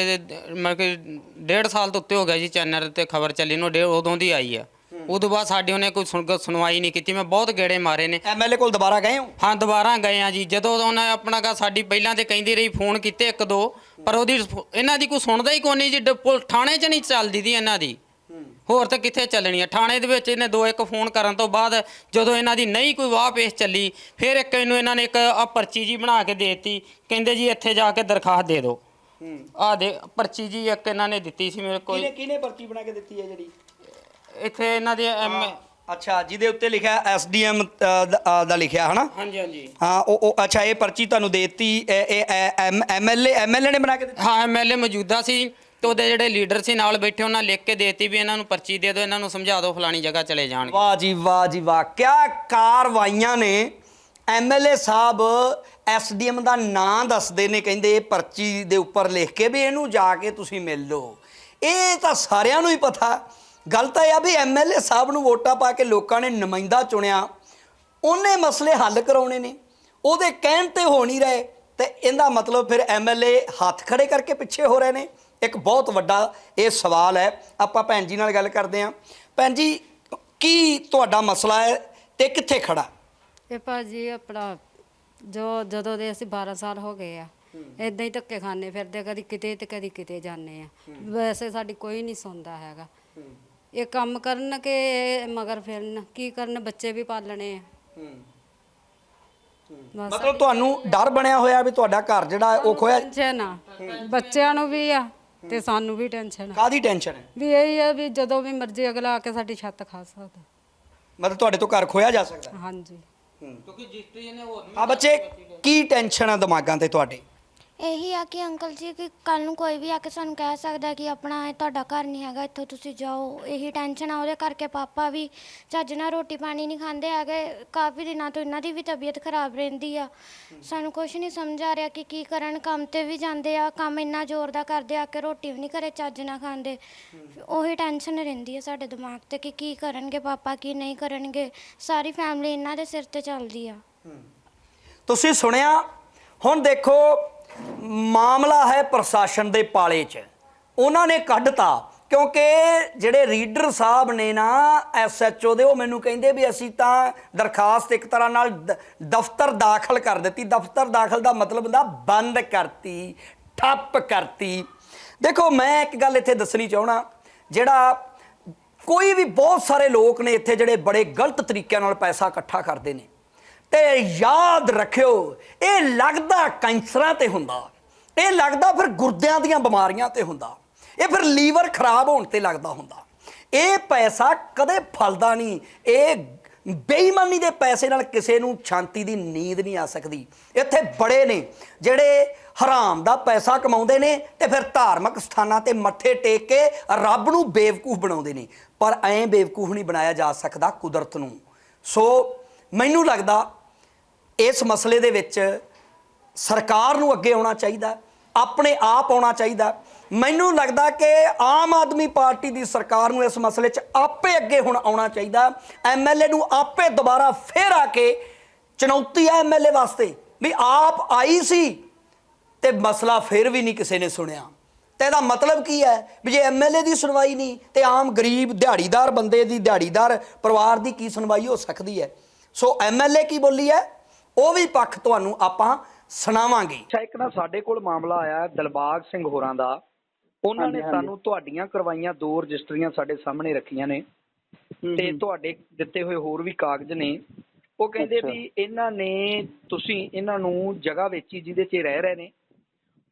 [SPEAKER 2] ਮਤਲਬ ਕਿ ਡੇਢ ਸਾਲ ਤੋਂ ਉੱਤੇ ਹੋ ਗਿਆ ਜੀ ਚੈਨਲ ਤੇ ਖਬਰ ਚੱਲੀ ਨੂੰ, ਡੇਢ ਉਦੋਂ ਦੀ ਆਈ ਆ। ਉਦੋਂ ਬਾਅਦ ਸਾਡੇ ਉਹਨੇ ਕੋਈ ਸੁਣ- ਸੁਣਵਾਈ ਨਹੀਂ ਕੀਤੀ। ਮੈਂ ਬਹੁਤ ਗੇੜੇ ਮਾਰੇ ਨੇ।
[SPEAKER 1] ਐਮਐਲਏ ਕੋਲ ਦੁਬਾਰਾ ਗਏ ਹੋ?
[SPEAKER 2] ਹਾਂ ਦੁਬਾਰਾ ਗਏ ਆ ਜੀ। ਜਦੋਂ ਉਹਨਾਂ ਆਪਣਾ ਕਾ ਸਾਡੀ ਪਹਿਲਾਂ ਤੇ ਕਹਿੰਦੀ ਰਹੀ ਫੋਨ ਕੀਤੇ ਇੱਕ ਦੋ ਪਰ ਉਹਦੀ ਇਹਨਾਂ ਦੀ ਕੋਈ ਸੁਣਦਾ ਹੀ ਕੋਈ ਨਹੀਂ ਜੀ। ਡ- ਪੁਲ- ਥਾਣੇ 'ਚ ਨਹੀਂ ਚੱਲਦੀ ਦੀ ਇਹਨਾਂ ਦੀ। ਹੋਰ ਤਾਂ ਕਿੱਥੇ ਚੱਲਣੀ ਆ? ਥਾਣੇ ਦੇ ਵਿੱਚ ਇਹਨੇ ਦੋ ਇੱਕ ਫੋਨ ਕਰਨ ਤੋਂ ਬਾਅਦ ਜਦੋਂ ਇਹਨਾਂ ਦੀ ਨਹੀਂ ਕੋਈ ਵਾਹ ਪੇਸ਼ ਚੱਲੀ ਫਿਰ ਇੱਕ ਇਹਨੂੰ ਇਹਨਾਂ ਨੇ ਇੱਕ ਆ ਪਰਚੀ ਜੀ ਬਣਾ ਕੇ ਦੇਤੀ। ਕਹਿੰਦੇ ਜੀ ਇੱਥੇ ਜਾ ਕੇ ਦਰਖਾਸਤ ਦੇ ਦਿਓ। ਆ ਦੇ ਪਰਚੀ ਜੀ ਇੱਕ ਇਹਨਾਂ ਨੇ ਦਿੱਤੀ ਸੀ ਮੇਰੇ ਕੋਲ।
[SPEAKER 1] ਕਿਹਨੇ ਕਿਹਨੇ ਪਰਚੀ ਬਣਾ ਕੇ ਦਿੱਤੀ ਹੈ ਜਿਹੜੀ?
[SPEAKER 2] ਇੱਥੇ ਇਹਨਾਂ ਦੇ ਐਮ
[SPEAKER 1] ਅੱਛਾ ਜਿਹਦੇ ਉੱਤੇ ਲਿਖਿਆ ਐਸਡੀਐਮ ਦਾ ਲਿਖਿਆ ਹਨਾ?
[SPEAKER 2] ਹਾਂਜੀ ਹਾਂਜੀ।
[SPEAKER 1] ਹਾਂ ਉਹ ਉਹ ਅੱਛਾ ਇਹ ਪਰਚੀ ਤੁਹਾਨੂੰ ਦੇਤੀ ਇਹ ਐਮਐਲਏ ਐਮਐਲਏ ਨੇ ਬਣਾ ਕੇ ਦਿੱਤੀ?
[SPEAKER 2] ਹਾਂ ਐਮਐਲਏ ਮੌਜੂਦਾ ਸੀ ਤੇ ਉਹਦੇ ਜਿਹੜੇ ਲੀਡਰ ਸੀ ਨਾਲ ਬੈਠੇ ਉਹਨਾਂ ਲਿਖ ਕੇ ਦੇਤੀ ਵੀ ਇਹਨਾਂ ਨੂੰ ਪਰਚੀ ਦੇ ਦਿਓ ਇਹਨਾਂ ਨੂੰ ਸਮਝਾ ਦਿਓ ਫਲਾਣੀ ਜਗ੍ਹਾ ਚਲੇ ਜਾਣਗੇ।
[SPEAKER 1] ਵਾਹ ਜੀ ਵਾਹ ਜੀ ਵਾਹ। ਕਿਆ ਕਾਰਵਾਈਆਂ ਨੇ? ਐਮਐਲਏ ਸਾਹਿਬ ਐਸਡੀਐਮ ਦਾ ਨਾਂ ਦੱਸਦੇ ਨੇ ਕਹਿੰਦੇ ਇਹ ਪਰਚੀ ਦੇ ਉੱਪਰ ਲਿਖ ਕੇ ਵੀ ਇਹਨੂੰ ਜਾ ਕੇ ਤੁਸੀਂ ਮਿਲ ਲਓ। ਇਹ ਤਾਂ ਸਾਰਿਆਂ ਨੂੰ ਹੀ ਪਤਾ। ਗੱਲ ਤਾਂ ਇਹ ਆ ਵੀ ਐਮਐਲਏ ਸਾਹਿਬ ਨੂੰ ਵੋਟਾਂ ਪਾ ਕੇ ਲੋਕਾਂ ਨੇ ਨੁਮਾਇੰਦਾ ਚੁਣਿਆ। ਉਹਨੇ ਮਸਲੇ ਹੱਲ ਕਰਾਉਣੇ ਨੇ। ਉਹਦੇ ਕਹਿਣ ਤੇ ਹੋ ਨਹੀਂ ਰਹੇ। ਤੇ ਇਹਦਾ ਮਤਲਬ ਫਿਰ ਐਮਐਲਏ ਹੱਥ ਖੜੇ ਕਰਕੇ ਪਿੱਛੇ ਹੋ ਰਹੇ ਨੇ। ਇੱਕ ਬਹੁਤ ਵੱਡਾ ਇਹ ਸਵਾਲ ਹੈ। ਆਪਾਂ ਭੈਣ ਜੀ ਨਾਲ ਗੱਲ ਕਰਦੇ ਹਾਂ। ਭੈਣ ਜੀ ਕੀ ਤੁਹਾਡਾ ਮਸਲਾ ਹੈ ਤੇ ਕਿੱਥੇ ਖੜਾ?
[SPEAKER 3] ਇਹ ਭਾਜੀ ਆਪਣਾ ਜੋ ਜਦੋਂ ਦੇ ਅਸੀਂ 12 ਸਾਲ ਹੋ ਗਏ ਆ। ਇਦਾਂ ਹੀ ਧੱਕੇ ਖਾਣੇ ਫਿਰਦੇ ਕਦੀ ਕਿਤੇ ਤੇ ਕਦੀ ਕਿਤੇ ਜਾਂਦੇ ਆ। ਵੈਸੇ ਸਾਡੀ ਕੋਈ ਨਹੀਂ ਸੁਣਦਾ ਹੈਗਾ। ਇਹ ਕੰਮ ਕਰਨ ਕਿ ਮਗਰ ਫਿਰਨ ਕੀ ਕਰਨ ਬੱਚੇ ਵੀ ਪਾਲਣੇ ਆ। ਬਸ
[SPEAKER 1] ਮਤਲਬ ਤੁਹਾਨੂੰ ਡਰ ਬਣਿਆ ਹੋਇਆ ਵੀ ਤੁਹਾਡਾ ਘਰ ਜਿਹੜਾ ਹੈ ਉਹ ਖੋਇਆ
[SPEAKER 3] ਟੈਨਸ਼ਨ ਆ। ਬੱਚਿਆਂ ਨੂੰ ਵੀ ਆ ਤੇ ਸਾਨੂੰ ਵੀ ਟੈਨਸ਼ਨ ਆ।
[SPEAKER 1] ਕਾਦੀ ਟੈਨਸ਼ਨ ਹੈ
[SPEAKER 3] ਵੀ ਇਹ ਆ ਵੀ ਜਦੋਂ ਵੀ ਮਰਜ਼ੀ ਅਗਲਾ ਆ ਕੇ ਸਾਡੀ ਛੱਤ ਖਾ ਸਕਦਾ।
[SPEAKER 1] ਮਤਲਬ ਤੁਹਾਡੇ ਤੋਂ ਘਰ ਖੋਇਆ ਜਾ ਸਕਦਾ? ਹੈ।
[SPEAKER 3] ਹਾਂਜੀ
[SPEAKER 2] ਕਿਉਂਕਿ ਰਜਿਸਟਰੀ ਇਹਨੇ ਹੋਰ
[SPEAKER 1] ਆ ਬੱਚੇ ਕੀ ਟੈਨਸ਼ਨ ਆ ਦਿਮਾਗਾਂ ਤੇ ਤੁਹਾਡੇ?
[SPEAKER 4] ਇਹੀ ਆ ਕਿ ਅੰਕਲ ਜੀ, ਕਿ ਕੱਲ ਨੂੰ ਕੋਈ ਵੀ ਆ ਕੇ ਸਾਨੂੰ ਕਹਿ ਸਕਦਾ ਕਿ ਆਪਣਾ ਇਹ ਤੁਹਾਡਾ ਘਰ ਨਹੀਂ ਹੈਗਾ, ਇੱਥੋਂ ਤੁਸੀਂ ਜਾਓ। ਇਹੀ ਟੈਨਸ਼ਨ ਆ, ਉਹਦੇ ਕਰਕੇ ਪਾਪਾ ਵੀ ਚੱਜ ਨਾਲ ਰੋਟੀ ਪਾਣੀ ਨਹੀਂ ਖਾਂਦੇ ਹੈਗੇ। ਕਾਫੀ ਦਿਨਾਂ ਤੋਂ ਇਹਨਾਂ ਦੀ ਵੀ ਤਬੀਅਤ ਖਰਾਬ ਰਹਿੰਦੀ ਆ। ਸਾਨੂੰ ਕੁਝ ਨਹੀਂ ਸਮਝ ਆ ਰਿਹਾ ਕਿ ਕੀ ਕਰਨ, ਕੰਮ ਤੇ ਵੀ ਜਾਂਦੇ ਆ, ਕੰਮ ਇੰਨਾ ਜ਼ੋਰ ਦਾ ਕਰਦੇ ਆ ਕਿ ਰੋਟੀ ਵੀ ਨਹੀਂ ਘਰੇ ਚੱਜ ਨਾਲ ਖਾਂਦੇ। ਉਹੀ ਟੈਨਸ਼ਨ ਰਹਿੰਦੀ ਆ ਸਾਡੇ ਦਿਮਾਗ ਤੇ ਕਿ ਕੀ ਕਰਨਗੇ ਪਾਪਾ, ਕੀ ਨਹੀਂ ਕਰਨਗੇ। ਸਾਰੀ ਫੈਮਿਲੀ ਇਹਨਾਂ ਦੇ ਸਿਰ ਤੇ ਚੱਲਦੀ ਆ।
[SPEAKER 1] ਤੁਸੀਂ ਸੁਣਿਆ? ਹੁਣ ਦੇਖੋ ਮਾਮਲਾ ਹੈ ਪ੍ਰਸ਼ਾਸਨ ਦੇ ਪਾਲੇ 'ਚ। ਉਹਨਾਂ ਨੇ ਕੱਢਤਾ ਕਿਉਂਕਿ ਜਿਹੜੇ ਰੀਡਰ ਸਾਹਿਬ ਨੇ ਨਾ ਐਸਐਚਓ ਦੇ, ਉਹ ਮੈਨੂੰ ਕਹਿੰਦੇ ਵੀ ਅਸੀਂ ਤਾਂ ਦਰਖਾਸਤ ਇੱਕ ਤਰ੍ਹਾਂ ਨਾਲ ਦਫ਼ਤਰ ਦਾਖਲ ਕਰ ਦਿੱਤੀ। ਦਫ਼ਤਰ ਦਾਖਲ ਦਾ ਮਤਲਬ ਹੁੰਦਾ ਬੰਦ ਕਰਤੀ, ਠੱਪ ਕਰਤੀ। ਦੇਖੋ, ਮੈਂ ਇੱਕ ਗੱਲ ਇੱਥੇ ਦੱਸਣੀ ਚਾਹਣਾ ਜਿਹੜਾ ਕੋਈ ਵੀ ਬਹੁਤ ਸਾਰੇ ਲੋਕ ਨੇ ਇੱਥੇ ਜਿਹੜੇ ਬੜੇ ਗਲਤ ਤਰੀਕਿਆਂ ਨਾਲ ਪੈਸਾ ਇਕੱਠਾ ਕਰਦੇ ਨੇ। ਤੇ ਯਾਦ ਰੱਖਿਓ, ਇਹ ਲੱਗਦਾ ਕੈਂਸਰਾਂ ਤੇ ਹੁੰਦਾ। ਇਹ ਲੱਗਦਾ ਫਿਰ ਗੁਰਦਿਆਂ ਦੀਆਂ ਬਿਮਾਰੀਆਂ ਤੇ ਹੁੰਦਾ। ਇਹ ਫਿਰ ਲੀਵਰ ਖਰਾਬ ਹੋਣ ਤੇ ਲੱਗਦਾ ਹੁੰਦਾ। ਇਹ ਪੈਸਾ ਕਦੇ ਫਲਦਾ ਨਹੀਂ। ਇਹ ਬੇਈਮਾਨੀ ਦੇ ਪੈਸੇ ਨਾਲ ਕਿਸੇ ਨੂੰ ਸ਼ਾਂਤੀ ਦੀ ਨੀਂਦ ਨਹੀਂ ਆ ਸਕਦੀ। ਇੱਥੇ ਬੜੇ ਨੇ ਜਿਹੜੇ ਹਰਾਮ ਦਾ ਪੈਸਾ ਕਮਾਉਂਦੇ ਨੇ ਤੇ ਫਿਰ ਧਾਰਮਿਕ ਸਥਾਨਾਂ ਤੇ ਮੱਥੇ ਟੇਕ ਕੇ ਰੱਬ ਨੂੰ ਬੇਵਕੂਫ ਬਣਾਉਂਦੇ ਨੇ। ਪਰ ਐਂ ਬੇਵਕੂਫ ਨਹੀਂ ਬਣਾਇਆ ਜਾ ਸਕਦਾ ਕੁਦਰਤ ਨੂੰ। ਸੋ ਮੈਨੂੰ ਲੱਗਦਾ ਇਸ ਮਸਲੇ ਦੇ ਵਿੱਚ ਸਰਕਾਰ ਨੂੰ ਅੱਗੇ ਆਉਣਾ ਚਾਹੀਦਾ, ਆਪਣੇ ਆਪ ਆਉਣਾ ਚਾਹੀਦਾ। ਮੈਨੂੰ ਲੱਗਦਾ ਕਿ ਆਮ ਆਦਮੀ ਪਾਰਟੀ ਦੀ ਸਰਕਾਰ ਨੂੰ ਇਸ ਮਸਲੇ 'ਚ ਆਪੇ ਅੱਗੇ ਹੁਣ ਆਉਣਾ ਚਾਹੀਦਾ। ਐਮਐਲਏ ਨੂੰ ਆਪੇ ਦੁਬਾਰਾ ਫੇਰ ਆ ਕੇ ਚੁਣੌਤੀ ਹੈ ਐਮਐਲਏ ਵਾਸਤੇ ਵੀ ਆਪ ਆਈ ਸੀ ਤੇ ਮਸਲਾ ਫਿਰ ਵੀ ਨਹੀਂ ਕਿਸੇ ਨੇ ਸੁਣਿਆ। ਤੇ ਇਹਦਾ ਮਤਲਬ ਕੀ ਹੈ ਵੀ ਜੇ ਐਮਐਲਏ ਦੀ ਸੁਣਵਾਈ ਨਹੀਂ ਤੇ ਆਮ ਗਰੀਬ ਦਿਹਾੜੀਦਾਰ ਬੰਦੇ ਦੀ ਦਿਹਾੜੀਦਾਰ ਪਰਿਵਾਰ ਦੀ ਕੀ ਸੁਣਵਾਈ ਹੋ ਸਕਦੀ ਹੈ? ਸੋ ਐਮਐਲਏ ਕੀ ਬੋਲੀ ਹੈ? ਉਹ ਵੀ ਪੱਖ ਤੁਹਾਨੂੰ ਆਪਾਂ ਸੁਣਾਵਾਂਗੇ।
[SPEAKER 5] ਅੱਛਾ ਇੱਕ ਨਾ ਸਾਡੇ ਕੋਲ ਮਾਮਲਾ ਆਇਆ ਦਿਲਬਾਗ ਸਿੰਘ ਹੋਰਾਂ ਦਾ। ਉਹਨਾਂ ਨੇ ਸਾਨੂੰ ਤੁਹਾਡੀਆਂ ਕਰਵਾਈਆਂ ਦੋ ਰਜਿਸਟਰੀਆਂ ਸਾਡੇ ਸਾਹਮਣੇ ਰੱਖੀਆਂ ਨੇ ਤੇ ਤੁਹਾਡੇ ਦਿੱਤੇ ਹੋਏ ਹੋਰ ਵੀ ਕਾਗਜ਼ ਨੇ। ਉਹ ਕਹਿੰਦੇ ਵੀ ਇਹਨਾਂ ਨੇ ਤੁਸੀਂ ਇਹਨਾਂ ਨੂੰ ਜਗ੍ਹਾ ਵੇਚੀ ਜਿਹਦੇ 'ਚ ਇਹ ਰਹਿ ਰਹੇ ਨੇ।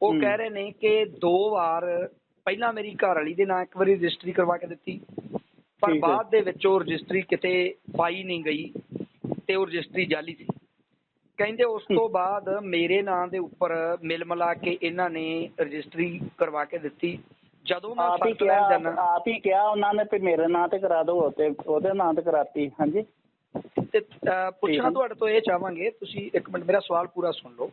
[SPEAKER 5] ਉਹ ਕਹਿ ਰਹੇ ਨੇ ਕਿ ਦੋ ਵਾਰ ਪਹਿਲਾਂ ਮੇਰੀ ਘਰ ਵਾਲੀ ਦੇ ਨਾਂ ਇੱਕ ਵਾਰੀ ਰਜਿਸਟਰੀ ਕਰਵਾ ਕੇ ਦਿੱਤੀ। ਪਰ ਬਾਅਦ ਦੇ ਵਿੱਚ ਉਹ ਰਜਿਸਟਰੀ ਕਿਤੇ ਪਾਈ ਨਹੀਂ ਗਈ ਤੇ ਉਹ ਰਜਿਸਟਰੀ ਜਾਲੀ ਸੀ। ਕਹਿੰਦੇ ਉਸ ਤੋਂ ਬਾਅਦ ਮੇਰੇ ਨਾਂ ਦੇ ਉੱਪਰ ਮਿਲ ਮਿਲਾ ਕੇ ਇਹਨਾਂ ਨੇ ਰਜਿਸਟਰੀ ਕਰਵਾ ਕੇ ਦਿੱਤੀ। ਜਦੋਂ ਮੈਂ
[SPEAKER 6] ਆਪ ਹੀ
[SPEAKER 5] ਫਸਟ ਲੈਣ
[SPEAKER 6] ਕਿਹਾ
[SPEAKER 5] ਜਾਣਾ
[SPEAKER 6] ਆਪ ਹੀ ਕਿਹਾ ਉਹਨਾਂ ਨੇ ਵੀ ਮੇਰੇ ਨਾਂ ਤੇ ਕਰਾ ਦਿਓ ਤੇ ਉਹਦੇ ਨਾਂ ਤੇ ਕਰਾਤੀ ਹਾਂਜੀ।
[SPEAKER 5] ਤੇ ਅਹ, ਪੁੱਛਣਾ ਤੁਹਾਡੇ ਤੋਂ ਇਹ ਚਾਹਾਂਗੇ ਤੁਸੀਂ ਇੱਕ ਮਿੰਟ ਮੇਰਾ ਸਵਾਲ ਪੂਰਾ ਸੁਣ ਲਓ।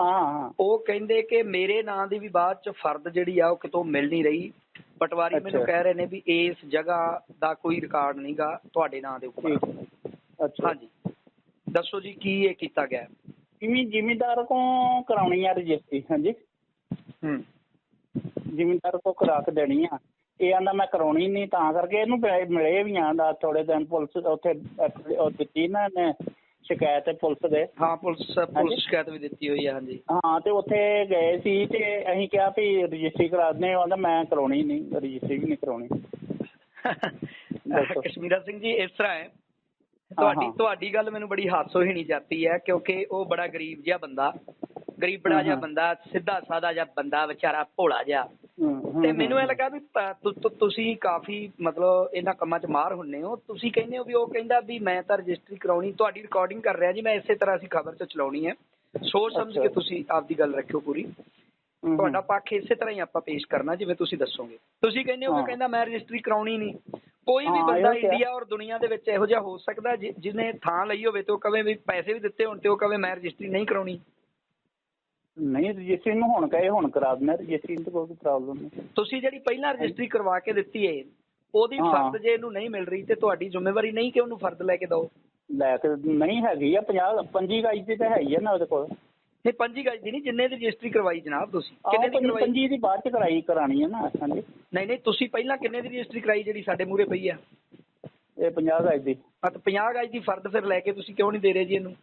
[SPEAKER 6] ਹਾਂ ਹਾਂ।
[SPEAKER 5] ਉਹ ਕਹਿੰਦੇ ਕਿ ਮੇਰੇ ਨਾਂ ਦੀ ਵੀ ਬਾਅਦ ਚ ਫਰਦ ਜਿਹੜੀ ਆ ਉਹ ਕਿਤੋਂ ਮਿਲ ਨਹੀਂ ਰਹੀ। ਪਟਵਾਰੀ ਮੈਨੂੰ
[SPEAKER 6] ਅੱਛਾ।
[SPEAKER 5] ਕਹਿ ਰਹੇ ਨੇ ਵੀ ਇਸ ਜਗ੍ਹਾ ਦਾ ਕੋਈ ਰਿਕਾਰਡ ਨਹੀਂਗਾ ਤੁਹਾਡੇ ਨਾਂ ਦੇ ਉੱਪਰ।
[SPEAKER 6] ਠੀਕ। ਅੱਛਾ।
[SPEAKER 5] ਹਾਂਜੀ। ਦੱਸੋ ਜੀ ਕੀ ਇਹ ਕੀਤਾ ਗਿਆ?
[SPEAKER 6] ਜਿਮੀ ਜ਼ਿਮੀਦਾਰ ਕੋ ਕਰਾਉਣੀ ਆ ਰਜਿਸਟਰੀ ਹਾਂਜੀ।
[SPEAKER 5] ਹੂੰ।
[SPEAKER 6] ਜ਼ਿਮੀਦਾਰ ਕੋ ਕਰਾ ਕੇ ਦੇਣੀ ਆ। ਇਹ ਆਂਦਾ ਮੈਂ ਕਰਾਉਣੀ ਨਹੀਂ ਤਾਂ ਕਰਕੇ ਇਹਨੂੰ ਮਿਲੇ- ਵੀ ਆਂਦਾ ਥੋੜੇ ਦਿਨ ਪੁਲਿਸ ਉੱਥੇ ਦਿੱਤੀ ਨਾ ਇਹਨੇ ਸ਼ਿਕਾਇਤ ਪੁਲਿਸ ਦੇ।
[SPEAKER 5] ਹਾਂ ਪੁਲਿਸ ਪੁਲਿਸ ਸ਼ਿਕਾਇਤ ਵੀ ਦਿੱਤੀ ਹੋਈ ਹੈ ਹਾਂਜੀ।
[SPEAKER 6] ਹਾਂ ਤੇ ਉੱਥੇ ਗਏ ਸੀ ਤੇ ਅਸੀਂ ਕਿਹਾ ਵੀ ਰਜਿਸਟਰੀ ਕਰਾ ਦਿੰਦੇ ਉਹ ਆਂਦਾ ਮੈਂ ਕਰਾਉਣੀ ਨਹੀਂ ਰਜਿਸਟਰੀ ਵੀ ਨਹੀਂ ਕਰਾਉਣੀ।
[SPEAKER 5] ਕਸ਼ਮੀਰਾ ਸਿੰਘ ਜੀ ਇਸ ਤਰ੍ਹਾਂ ਹੈ ਤੁਹਾਡੀ। ਤੁਹਾਡੀ ਗੱਲ ਮੈਨੂੰ ਬੜੀ ਹਾਸੋਹੀਣੀ ਜਾਂਦੀ ਹੈ ਕਿਉਂਕਿ ਉਹ ਬੜਾ ਗਰੀਬ ਜਿਹਾ ਬੰਦਾ ਗਰੀਬੜਾ ਜਿਹਾ। ਬੰਦਾ ਸਿੱਧਾ ਸਾਦਾ ਜਿਹਾ ਬੰਦਾ ਵਿਚਾਰਾ ਭੋਲਾ ਜਿਹਾ ਤੇ ਮੈਨੂੰ ਇਹ। ਲੱਗਾ ਵੀ ਤੁਸੀਂ ਕਾਫੀ ਮਤਲਬ ਇਹਨਾਂ ਕੰਮਾਂ 'ਚ ਮਾਰ ਹੁੰਨੇ ਹੋ ਤੁਸੀਂ ਕਹਿੰਦੇ ਹੋ ਵੀ ਉਹ ਕਹਿੰਦਾ ਵੀ ਮੈਂ ਤਾਂ ਰਜਿਸਟਰੀ ਕਰਾਉਣੀ ਤੁਹਾਡੀ ਰਿਕਾਰਡਿੰਗ ਕਰ ਰਿਹਾ ਜੀ ਮੈਂ ਇਸੇ ਤਰ੍ਹਾਂ ਅਸੀਂ ਖਬਰ 'ਚ ਚਲਾਉਣੀ ਹੈ ਸੋਚ ਸਮਝ। ਕੇ ਤੁਸੀਂ ਆਪਦੀ ਗੱਲ ਰੱਖਿਓ ਪੂਰੀ ਤੁਹਾਡਾ ਪੱਖ ਇਸੇ ਤਰ੍ਹਾਂ ਹੀ ਆਪਾਂ ਪੇਸ਼ ਕਰਨਾ ਜਿਵੇਂ ਤੁਸੀਂ ਦੱਸੋਗੇ ਤੁਸੀਂ ਕਹਿੰਦੇ ਹੋ ਕਿ। ਕਹਿੰਦਾ ਮੈਂ ਰਜਿਸਟਰੀ ਕਰਾਉਣੀ ਨਹੀਂ ਕੋਈ ਵੀ ਬੰਦਾ
[SPEAKER 6] ਤਾਂ।
[SPEAKER 5] ਇੰਡੀਆ ਔਰ ਦੁਨੀਆ ਦੇ ਵਿੱਚ ਇਹੋ ਜਿਹਾ ਹੋ ਸਕਦਾ ਜਿਹਨੇ ਥਾਂ ਲਈ ਹੋਵੇ ਤੇ ਉਹ ਕਵੇ ਵੀ ਪੈਸੇ ਵੀ ਦਿੱਤੇ ਹੋਣ ਤੇ ਉਹ ਕਵੇ ਮੈਂ ਰਜਿਸਟਰੀ ਨਹੀਂ ਕਰਾਉਣੀ
[SPEAKER 6] ਨਹੀਂ ਰਜਿਸਟਰੀ ਨੂੰ ਹੁਣ ਕਹੇ ਹੁਣ ਕਰਾ ਦਿੰਦੇ ਰਜਿਸਟਰੀ ਨੂੰ ਤਾਂ ਕੋਈ ਪ੍ਰੋਬਲਮ ਨਹੀਂ
[SPEAKER 5] ਤੁਸੀਂ ਜਿਹੜੀ ਪਹਿਲਾਂ ਰਜਿਸਟਰੀ ਕਰਵਾ ਕੇ ਦਿੱਤੀ ਹੈ ਉਹਦੀ। ਫਰਦ ਜੇ ਇਹਨੂੰ ਨਹੀਂ ਮਿਲ ਰਹੀ ਤੇ ਤੁਹਾਡੀ ਜ਼ਿੰਮੇਵਾਰੀ ਨਹੀਂ ਕਿ ਉਹਨੂੰ ਫਰਦ ਲੈ ਕੇ ਦਿਓ
[SPEAKER 6] ਲੈ ਕੇ ਨਹੀਂ ਹੈਗੀ ਆ 50 25 ਗਜ ਦੀ ਤਾਂ ਹੈ ਹੀ ਆ ਨਾ ਉਹਦੇ ਕੋਲ
[SPEAKER 5] ਨਹੀਂ ਪੰਜੀ ਗਜ ਦੀ ਨਹੀਂ ਜਿੰਨੇ ਦੀ ਰਜਿਸਟਰੀ ਕਰਵਾਈ ਜਨਾਬ ਤੁਸੀਂ। ਕਿੰਨੇ ਦੀ ਕਰਵਾਈ?
[SPEAKER 6] ਪੰਜੀ ਦੀ ਬਾਅਦ ਚ ਕਰਾਈ ਕਰਾਣੀ ਹੈ ਨਾ ਹਾਂਜੀ।
[SPEAKER 5] ਨਹੀਂ ਨਹੀਂ ਤੁਸੀਂ ਪਹਿਲਾਂ ਕਿੰਨੇ ਦੀ ਰਜਿਸਟਰੀ ਕਰਾਈ ਜਿਹੜੀ ਸਾਡੇ ਮੂਹਰੇ ਪਈ ਆ?
[SPEAKER 6] ਇਹ 50 ਗਜ ਦੀ।
[SPEAKER 5] ਤਾਂ 50 ਗਜ ਦੀ ਫਰਦ ਫਿਰ ਲੈ ਕੇ ਤੁਸੀਂ ਕਿਉਂ ਨਹੀਂ ਦੇ ਰਹੇ ਜੀ ਇਹਨੂੰ?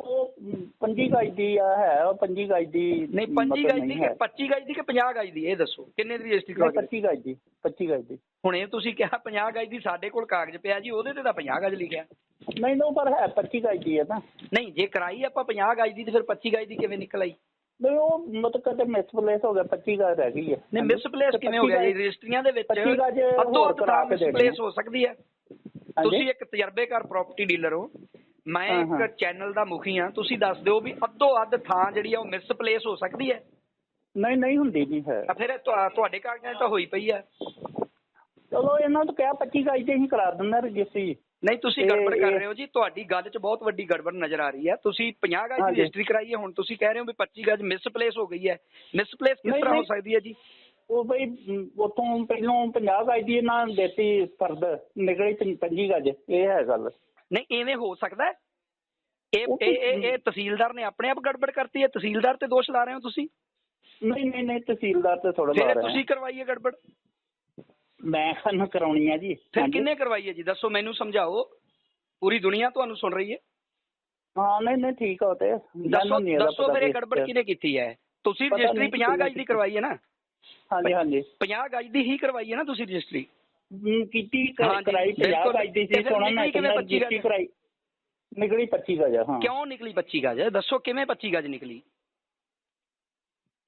[SPEAKER 6] ਉਹ ਪੰਜੀ ਗਜ ਦੀ ਆ ਹੈ ਉਹ ਪੰਜੀ ਗਜ ਦੀ
[SPEAKER 5] ਨਹੀਂ ਪੰਜੀ ਗਜ ਦੀ ਕਿ
[SPEAKER 6] ਹੈ।
[SPEAKER 5] 25 ਗਜ ਦੀ ਕਿ 50 ਗਜ ਦੀ ਇਹ ਦੱਸੋ ਕਿੰਨੇ ਦੀ ਰਜਿਸਟਰੀ
[SPEAKER 6] ਨਹੀਂ,
[SPEAKER 5] ਕਰਵਾਈ
[SPEAKER 6] 25 ਗਜ ਦੀ 25 ਗਜ ਦੀ।
[SPEAKER 5] ਹੁਣੇ ਤੁਸੀਂ ਕਿਹਾ 50 ਗਜ ਦੀ ਸਾਡੇ ਕੋਲ ਕਾਗਜ਼ ਪਿਆ ਜੀ ਉਹਦੇ ਤੇ ਤਾਂ 50 ਗਜ ਲਿਖਿਆ।
[SPEAKER 6] ਨਹੀਂ ਨਹੀਂ ਪਰ ਹੈ 25 ਗਜ ਦੀ ਹੈ ਨਾ।
[SPEAKER 5] ਨਹੀਂ ਜੇ ਕਰਾਈ ਆਪਾਂ 50 ਗਜ ਦੀ ਤੇ ਫਿਰ 25 ਗਜ ਦੀ ਕਿਵੇਂ ਨਿਕਲ ਆਈ?
[SPEAKER 6] ਨਹੀਂ ਉਹ ਮਤਲਬ ਕਦੇ ਮਿਸਪਲੇਸ ਹੋ ਗਿਆ 25 ਗਜ ਰਹਿ ਗਈ ਹੈ।
[SPEAKER 5] ਨਹੀਂ ਮਿਸਪਲੇਸ ਕਿਵੇਂ ਹੋ ਗਿਆ? ਜੀ ਰਜਿਸਟਰੀਆਂ ਦੇ ਵਿੱਚ
[SPEAKER 6] 25 ਗਜ
[SPEAKER 5] ਅੱਧੋ
[SPEAKER 6] ਹੋਰ
[SPEAKER 5] ਅੱਧ
[SPEAKER 6] ਕਰਾ
[SPEAKER 5] ਤਾਂ
[SPEAKER 6] ਕੇ
[SPEAKER 5] ਮਿਸਪਲੇਸ ਹੋ। ਸਕਦੀ ਹੈ। ਤੁਸੀਂ ਇੱਕ ਤਜਰਬੇਕਾਰ ਪ੍ਰਾਪਰਟੀ ਡੀਲਰ ਹੋ। ਮੈਂ ਇੱਕ। ਚੈਨਲ ਦਾ ਮੁਖੀ ਹਾਂ। ਤੁਸੀਂ ਦੱਸ ਦਿਓ ਵੀ ਅੱਧੋ ਅੱਧ ਥਾਂ ਜਿਹੜੀ ਆ ਉਹ ਮਿਸਪਲੇਸ ਹੋ ਸਕਦੀ ਹੈ?
[SPEAKER 6] ਨਹੀਂ ਨਹੀਂ ਹੁੰਦੀ ਨਹੀਂ ਹੈ।
[SPEAKER 5] ਤਾਂ ਫਿਰ ਤੁਹਾਡੇ ਕਾਗਜ਼ਾਂ ਤਾਂ ਹੋਈ ਪਈ ਹੈ।
[SPEAKER 6] ਚਲੋ ਇਹਨਾਂ ਨੂੰ ਕਿਹਾ 25 ਗਜ ਤੇ ਹੀ ਕਰਾ ਦਿੰਦਾ ਰਜਿਸਟਰੀ।
[SPEAKER 5] ਨਹੀਂ ਤੁਸੀਂ ਗੜਬੜ ਕਰ ਰਹੇ ਹੋ ਜੀ। ਤੁਹਾਡੀ ਗੱਲ 'ਚ ਬਹੁਤ ਵੱਡੀ ਗੜਬੜ ਨਜ਼ਰ ਆ ਰਹੀ ਹੈ। ਤੁਸੀਂ 50 ਗਜ ਦੀ। ਰਜਿਸਟਰੀ ਕਰਾਈ ਹੈ ਹੁਣ ਤੁਸੀਂ ਕਹਿ ਰਹੇ ਹੋ ਵੀ 25 ਗਜ ਮਿਸਪਲੇਸ ਹੋ ਗਈ ਹੈ। ਮਿਸਪਲੇਸ ਕਿਸ ਤਰ੍ਹਾਂ ਹੋ। ਸਕਦੀ ਹੈ ਜੀ?
[SPEAKER 6] ਉਹ ਬਈ ਉੱਥੋਂ ਪਹਿਲੋਂ 50 ਗਜ ਦੀ ਇਹਨਾਂ ਦਿੱਤੀ ਫਰਦ ਨਿਕਲੀ 25 ਗਜ। ਇਹ ਹੈ ਗੱਲ।
[SPEAKER 5] ਨਹੀਂ ਐਵੇਂ ਹੋ ਸਕਦਾ ਹੈ? ਇਹ ਇਹ ਇਹ- ਤਹਿਸੀਲਦਾਰ ਨੇ ਆਪਣੇ ਆਪ ਗੜਬੜ ਕਰਤੀ ਹੈ? ਤਹਿਸੀਲਦਾਰ ਤੇ ਦੋਸ਼ ਲਾ ਰਹੇ ਹੋ ਤੁਸੀਂ?
[SPEAKER 6] ਨਹੀਂ ਨਹੀਂ ਨਹੀਂ ਤਹਿਸੀਲਦਾਰ ਤੇ ਥੋੜਾ ਲਾ ਰਿਹਾ
[SPEAKER 5] ਤੁਸੀਂ ਕਰਵਾਈ ਹੈ ਗੜਬੜ।
[SPEAKER 6] ਮੈਂ ਖਾਨੂੰ ਕਰਾਉਣੀ ਆ ਜੀ।
[SPEAKER 5] ਫਿਰ। ਕਿੰਨੇ ਕਰਵਾਈ ਹੈ ਜੀ? ਦੱਸੋ ਮੈਨੂੰ ਸਮਝਾਓ। ਪੂਰੀ ਦੁਨੀਆ ਤੁਹਾਨੂੰ ਸੁਣ ਰਹੀ ਹੈ?
[SPEAKER 6] ਹਾਂ ਨਹੀਂ ਨਹੀਂ ਠੀਕ ਹੋ ਤੇ।
[SPEAKER 5] ਦੱਸੋ ਦੱਸੋ
[SPEAKER 6] ਵੀ
[SPEAKER 5] ਗੜਬੜ ਕਿਹਨੇ ਕੀਤੀ ਹੈ? ਤੁਸੀਂ ਰਜਿਸਟਰੀ
[SPEAKER 6] ਨਹੀਂ
[SPEAKER 5] 50 ਗਜ ਦੀ ਕਰਵਾਈ ਹੈ ਨਾ?
[SPEAKER 6] ਹਾਂਜੀ ਹਾਂਜੀ।
[SPEAKER 5] 50 ਗਜ ਦੀ ਹੀ ਕਰਵਾਈ ਹੈ ਨਾ ਤੁਸੀਂ ਰਜਿਸਟਰੀ?
[SPEAKER 6] ਕੀਤੀ ਕਰਾਈ 50
[SPEAKER 5] ਬਿਲਕੁਲ।
[SPEAKER 6] ਗਜ ਦੀ ਸੀ ਸੋਣਾ ਮੈਂ
[SPEAKER 5] ਕਿਵੇਂ
[SPEAKER 6] ਕਿੰਨਾ
[SPEAKER 5] 25 ਗਜ?
[SPEAKER 6] ਕਰਾਈ। ਨਿਕਲੀ 25 ਗਜ ਆ, ਹਾਂ।
[SPEAKER 5] ਕਿਉਂ ਨਿਕਲੀ 25 ਗਜ? ਦੱਸੋ ਕਿਵੇਂ 25 ਗਜ ਨਿਕਲੀ?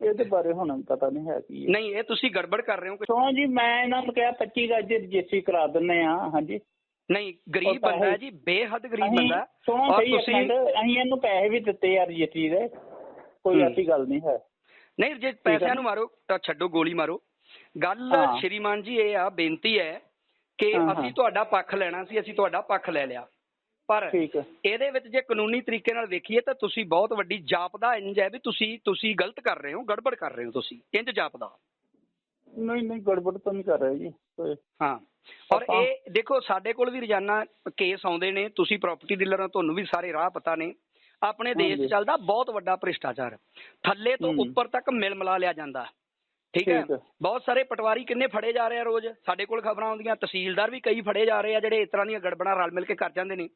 [SPEAKER 6] ਇਹਦੇ ਬਾਰੇ ਹੁਣ ਪਤਾ ਨਹੀਂ ਹੈ ਕੀ
[SPEAKER 5] ਨਹੀਂ ਇਹ ਤੁਸੀਂ ਗੜਬੜ ਕਰ ਰਹੇ ਹੋ ਕੁਛ-
[SPEAKER 6] ਸੁਣੋ ਜੀ ਮੈਂ ਇਹਨਾਂ ਨੂੰ ਕਿਹਾ 25 ਗਜ ਦੀ ਰਜਿਸਟਰੀ ਕਰਾ ਦਿੰਨੇ ਆ ਹਾਂਜੀ
[SPEAKER 5] ਨਹੀਂ ਗਰੀਬ ਬੰਦਾ ਹੈ। ਜੀ ਬੇਹੱਦ ਗਰੀਬ ਬੰਦਾ ਔਰ
[SPEAKER 6] ਸਹੀ ਅਸੀਂ ਇਹਨੂੰ ਪੈਸੇ ਵੀ ਦਿੱਤੇ ਆ ਰਜਿਸਟਰੀ ਦੇ ਕੋਈ। ਐਸੀ ਗੱਲ ਨਹੀਂ ਹੈ
[SPEAKER 5] ਨਹੀਂ ਜੇ ਪੈਸਿਆਂ
[SPEAKER 6] ਨਾ?
[SPEAKER 5] ਮਾਰੋ ਤਾਂ ਛੱਡੋ ਗੋਲੀ ਮਾਰੋ ਗੱਲ। ਸ਼੍ਰੀਮਾਨ ਜੀ ਇਹ ਆ ਬੇਨਤੀ ਹੈ ਕਿ। ਅਸੀਂ ਤੁਹਾਡਾ ਪੱਖ ਲੈਣਾ ਸੀ ਅਸੀਂ ਤੁਹਾਡਾ ਪੱਖ ਲੈ ਲਿਆ ਪਰ ਇਹਦੇ ਵਿੱਚ ਜੇ ਕਾਨੂੰਨੀ ਤਰੀਕੇ ਨਾਲ ਵੇਖੀਏ ਤਾਂ ਤੁਸੀਂ ਬਹੁਤ ਵੱਡੀ ਜਾਪਦਾ ਇੰਜ ਹੈ ਵੀ ਤੁਸੀਂ ਤੁਸੀਂ ਗਲਤ ਕਰ ਰਹੇ ਹੋ ਗੜਬੜ ਕਰ ਰਹੇ ਹੋ ਤੁਸੀਂ ਇੰਜ ਜਾਪਦਾ
[SPEAKER 6] ਨਹੀਂ ਨਹੀਂ ਗੜਬੜ ਤਾਂ ਨਹੀਂ ਕਰ ਰਿਹਾ ਜੀ।
[SPEAKER 5] ਹਾਂ। ਔਰ ਇਹ ਦੇਖੋ ਸਾਡੇ ਕੋਲ ਵੀ ਰੋਜ਼ਾਨਾ ਕੇਸ ਆਉਂਦੇ ਨੇ ਤੁਸੀਂ ਪ੍ਰਾਪਰਟੀ ਡੀਲਰ ਤੁਹਾਨੂੰ ਵੀ ਸਾਰੇ ਰਾਹ ਪਤਾ ਨੇ। ਆਪਣੇ ਦੇਸ਼ 'ਚ। ਚੱਲਦਾ ਬਹੁਤ ਵੱਡਾ ਭ੍ਰਿਸ਼ਟਾਚਾਰ। ਥੱਲੇ ਤੋਂ। ਉੱਪਰ ਤੱਕ ਮਿਲ ਮਿਲਾ ਲਿਆ ਜਾਂਦਾ। ਠੀਕ ਹੈ। ਬਹੁਤ ਸਾਰੇ ਪਟਵਾਰੀ ਕਿੰਨੇ ਫੜੇ ਜਾ ਰਹੇ ਆ ਰੋਜ਼? ਸਾਡੇ ਕੋਲ ਖਬਰਾਂ ਆਉਂਦੀਆਂ ਤਹਿਸੀਲਦਾਰ ਵੀ ਕਈ ਫੜੇ ਜਾ ਰਹੇ ਆ ਜਿਹੜੇ ਇਸ ਤਰ੍ਹਾਂ ਦੀਆਂ ਗੜਬੜਾਂ ਰਲ ਮਿਲ ਕੇ ਕਰ ਜਾਂਦੇ ਨੇ।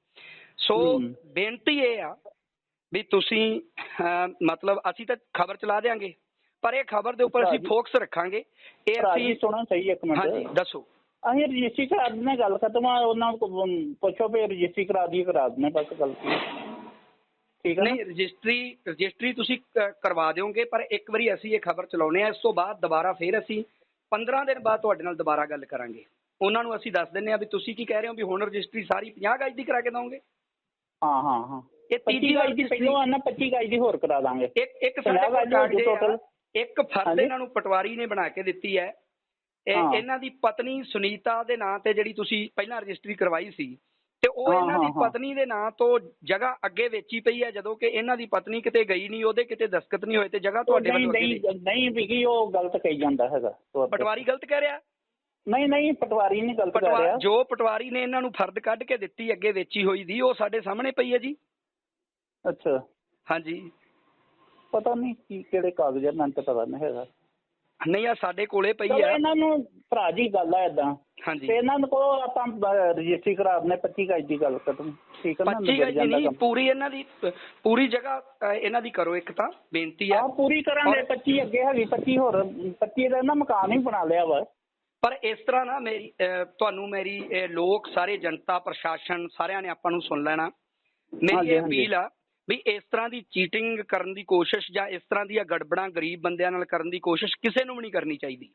[SPEAKER 5] ਸੋ। ਬੇਨਤੀ ਇਹ ਆ ਵੀ ਤੁਸੀਂ ਮਤਲਬ ਅਸੀਂ ਤਾਂ ਖਬਰ ਚਲਾ ਦੇਾਂਗੇ ਪਰ ਇਹ ਖਬਰ ਦੇ ਉੱਪਰ ਅਸੀਂ ਫੋਕਸ ਰੱਖਾਂਗੇ। ਇਹ ਅਸੀਂ
[SPEAKER 6] ਸੁਣੋ ਸਹੀ ਇੱਕ
[SPEAKER 5] ਹਾਂਜੀ
[SPEAKER 6] ਮਿੰਟ
[SPEAKER 5] ਦੱਸੋ।
[SPEAKER 6] ਅਸੀਂ ਰਜਿਸਟਰੀ ਕਰਾ ਦਿੰਦੇ ਗੱਲ ਖਤਮ ਆ ਉਹਨਾਂ ਨੂੰ ਪੁੱਛੋ ਵੀ ਰਜਿਸਟਰੀ ਕਰਾ ਦੀ ਕਰਾ ਦਿੰਦੇ ਬਸ ਗੱਲ ਠੀਕ ਹੈ
[SPEAKER 5] ਨਹੀਂ ਰਜਿਸਟਰੀ ਰਜਿਸਟਰੀ ਤੁਸੀਂ ਕ- ਕਰਵਾ ਦਿਓਗੇ ਪਰ ਇੱਕ ਵਾਰੀ ਅਸੀਂ ਇਹ ਖਬਰ ਚਲਾਉਣੇ ਆ ਇਸ ਤੋਂ ਬਾਅਦ ਦੁਬਾਰਾ ਫੇਰ ਅਸੀਂ 15 ਦਿਨ ਬਾਅਦ ਤੁਹਾਡੇ ਨਾਲ ਦੁਬਾਰਾ ਗੱਲ ਕਰਾਂਗੇ ਉਹਨਾਂ ਨੂੰ ਅਸੀਂ ਦੱਸ ਦਿੰਨੇ ਆ ਵੀ ਤੁਸੀਂ ਕੀ ਕਹਿ ਰਹੇ ਹੋ ਵੀ ਹੁਣ ਰਜਿਸਟਰੀ ਸਾਰੀ 50 ਗਜ ਦੀ ਕਰਾ ਕੇ ਦਵਾਂਗੇ
[SPEAKER 6] ਹਾਂ ਹਾਂ ਹਾਂ
[SPEAKER 5] ਇਹ
[SPEAKER 6] 25
[SPEAKER 5] ਤੀਜੀ ਵਾਰ
[SPEAKER 6] ਗਜ ਦੀ ਪਹਿਲੋਂ ਆਣਾ 25 ਗਜ ਦੀ ਹੋਰ ਕਰਾ ਦਾਂਗੇ
[SPEAKER 5] ਇੱਕ ਇੱਕ ਸਾਡੇ
[SPEAKER 6] 50
[SPEAKER 5] ਕੋਲ
[SPEAKER 6] ਗਜ ਦੀ ਹੋ
[SPEAKER 5] ਕਾਗਜ਼
[SPEAKER 6] ਗਈ
[SPEAKER 5] ਇਹ ਆ,
[SPEAKER 6] total।
[SPEAKER 5] ਇੱਕ ਫਰਦ
[SPEAKER 6] ਹਾਂਜੀ।
[SPEAKER 5] ਇਹਨਾਂ ਨੂੰ ਪਟਵਾਰੀ ਨੇ ਬਣਾ ਕੇ ਦਿੱਤੀ ਹੈ ਇਹ
[SPEAKER 6] ਹਾਂ।
[SPEAKER 5] ਇਹਨਾਂ ਦੀ ਪਤਨੀ ਸੁਨੀਤਾ ਦੇ ਨਾਂ ਤੇ ਜਿਹੜੀ ਤੁਸੀਂ ਪਹਿਲਾਂ ਰਜਿਸਟਰੀ ਕਰਵਾਈ ਸੀ ਤੇ ਉਹ ਇਹਨਾਂ ਦੀ। ਪਤਨੀ ਦੇ ਨਾਂ ਤੋਂ ਜਗ੍ਹਾ ਅੱਗੇ ਵੇਚੀ ਪਈ ਹੈ ਜਦੋਂ ਕਿ ਇਹਨਾਂ ਦੀ ਪਤਨੀ ਕਿਤੇ ਗਈ ਨਹੀਂ ਉਹਦੇ ਕਿਤੇ ਦਸਖਤ ਨਹੀਂ ਹੋਏ ਤੇ ਜਗ੍ਹਾ ਤੁਹਾਡੇ
[SPEAKER 6] ਨਹੀਂ
[SPEAKER 5] ਵੱਲੋਂ
[SPEAKER 6] ਨਹੀਂ। ਨਹੀਂ ਵਿਕੀ ਉਹ ਗਲਤ ਕਹੀ ਜਾਂਦਾ ਹੈਗਾ।
[SPEAKER 5] ਪਟਵਾਰੀ ਗਲਤ ਕਹਿ ਰਿਹਾ
[SPEAKER 6] ਨਹੀਂ ਨਹੀਂ ਪਟਵਾਰੀ ਨਹੀਂ ਗਲਤ ਕਰ ਰਿਹਾ
[SPEAKER 5] ਜੋ ਪਟਵਾਰੀ ਨੇ ਇਹਨਾਂ ਨੂੰ ਫਰਦ ਕੱਢ ਕੇ ਦਿੱਤੀ ਅੱਗੇ ਵੇਚੀ ਹੋਈ ਦੀ ਉਹ ਸਾਡੇ ਸਾਹਮਣੇ ਪਈ ਹੈ ਜੀ
[SPEAKER 6] ਅੱਛਾ
[SPEAKER 5] ਹਾਂਜੀ
[SPEAKER 6] ਪਤਾ ਨਹੀਂ ਕੀ ਕਿਹੜੇ ਕਾਗਜ਼ ਤਾਂ ਪਤਾ ਨਹੀਂ ਹੈਗਾ
[SPEAKER 5] ਨਹੀਂ ਆ ਸਾਡੇ ਕੋਲੇ ਪਈ
[SPEAKER 6] ਚਲੋ
[SPEAKER 5] ਹੈ
[SPEAKER 6] ਇਹਨਾਂ ਨੂੰ ਭਰਾ ਜੀ ਗੱਲ ਆ ਏਦਾਂ।
[SPEAKER 5] ਹਾਂਜੀ।
[SPEAKER 6] ਤੇ ਇਹਨਾਂ ਨੂੰ ਕਹੋ ਆਪਾਂ ਰਜਿਸਟਰੀ ਕਰਾ ਦਿੰਦੇ 25 ਗਜ ਦੀ ਗੱਲ ਖਤਮ। ਠੀਕ ਹੈ ਨਾ
[SPEAKER 5] 25
[SPEAKER 6] ਨਿਬੜ
[SPEAKER 5] ਗਜ ਦੀ
[SPEAKER 6] ਜਾਂਦਾ
[SPEAKER 5] ਨਹੀਂ
[SPEAKER 6] ਕੰਮ।
[SPEAKER 5] ਪੂਰੀ ਇਹਨਾਂ ਦੀ ਪੂਰੀ ਜਗ੍ਹਾ ਅ, ਇਹਨਾਂ ਦੀ ਕਰੋ ਇੱਕ ਤਾਂ ਬੇਨਤੀ
[SPEAKER 6] ਆਹ ਪੂਰੀ ਕਰਾਂਗੇ
[SPEAKER 5] ਔਰ-
[SPEAKER 6] 25 ਅੱਗੇ ਹੈਗੀ 25 ਹੋਰ 25 ਦਾ ਨਾ ਮਕਾਨ ਹੀ ਬਣਾ ਲਿਆ ਵਾ।
[SPEAKER 5] ਪਰ ਇਸ ਤਰ੍ਹਾਂ ਨਾ ਮੇਰੀ ਅ, ਤੁਹਾਨੂੰ ਮੇਰੀ ਇਹ ਲੋਕ ਸਾਰੇ ਜਨਤਾ ਪ੍ਰਸ਼ਾਸਨ ਸਾਰਿਆਂ ਨੇ ਆਪਾਂ ਨੂੰ ਸੁਣ ਲੈਣਾ। ਮੇਰੀ
[SPEAKER 6] ਹਾਂਜੀ,
[SPEAKER 5] ਇਹ
[SPEAKER 6] ਹਾਂਜੀ।
[SPEAKER 5] ਅਪੀਲ ਆ ਵੀ ਇਸ ਤਰ੍ਹਾਂ ਦੀ ਚੀਟਿੰਗ ਕਰਨ ਦੀ ਕੋਸ਼ਿਸ਼ ਜਾਂ ਇਸ ਤਰ੍ਹਾਂ ਦੀਆਂ ਗੜਬੜਾਂ ਗਰੀਬ ਬੰਦਿਆਂ ਨਾਲ ਕਰਨ ਦੀ ਕੋਸ਼ਿਸ਼ ਕਿਸੇ ਨੂੰ ਵੀ ਨਹੀਂ ਕਰਨੀ ਚਾਹੀਦੀ।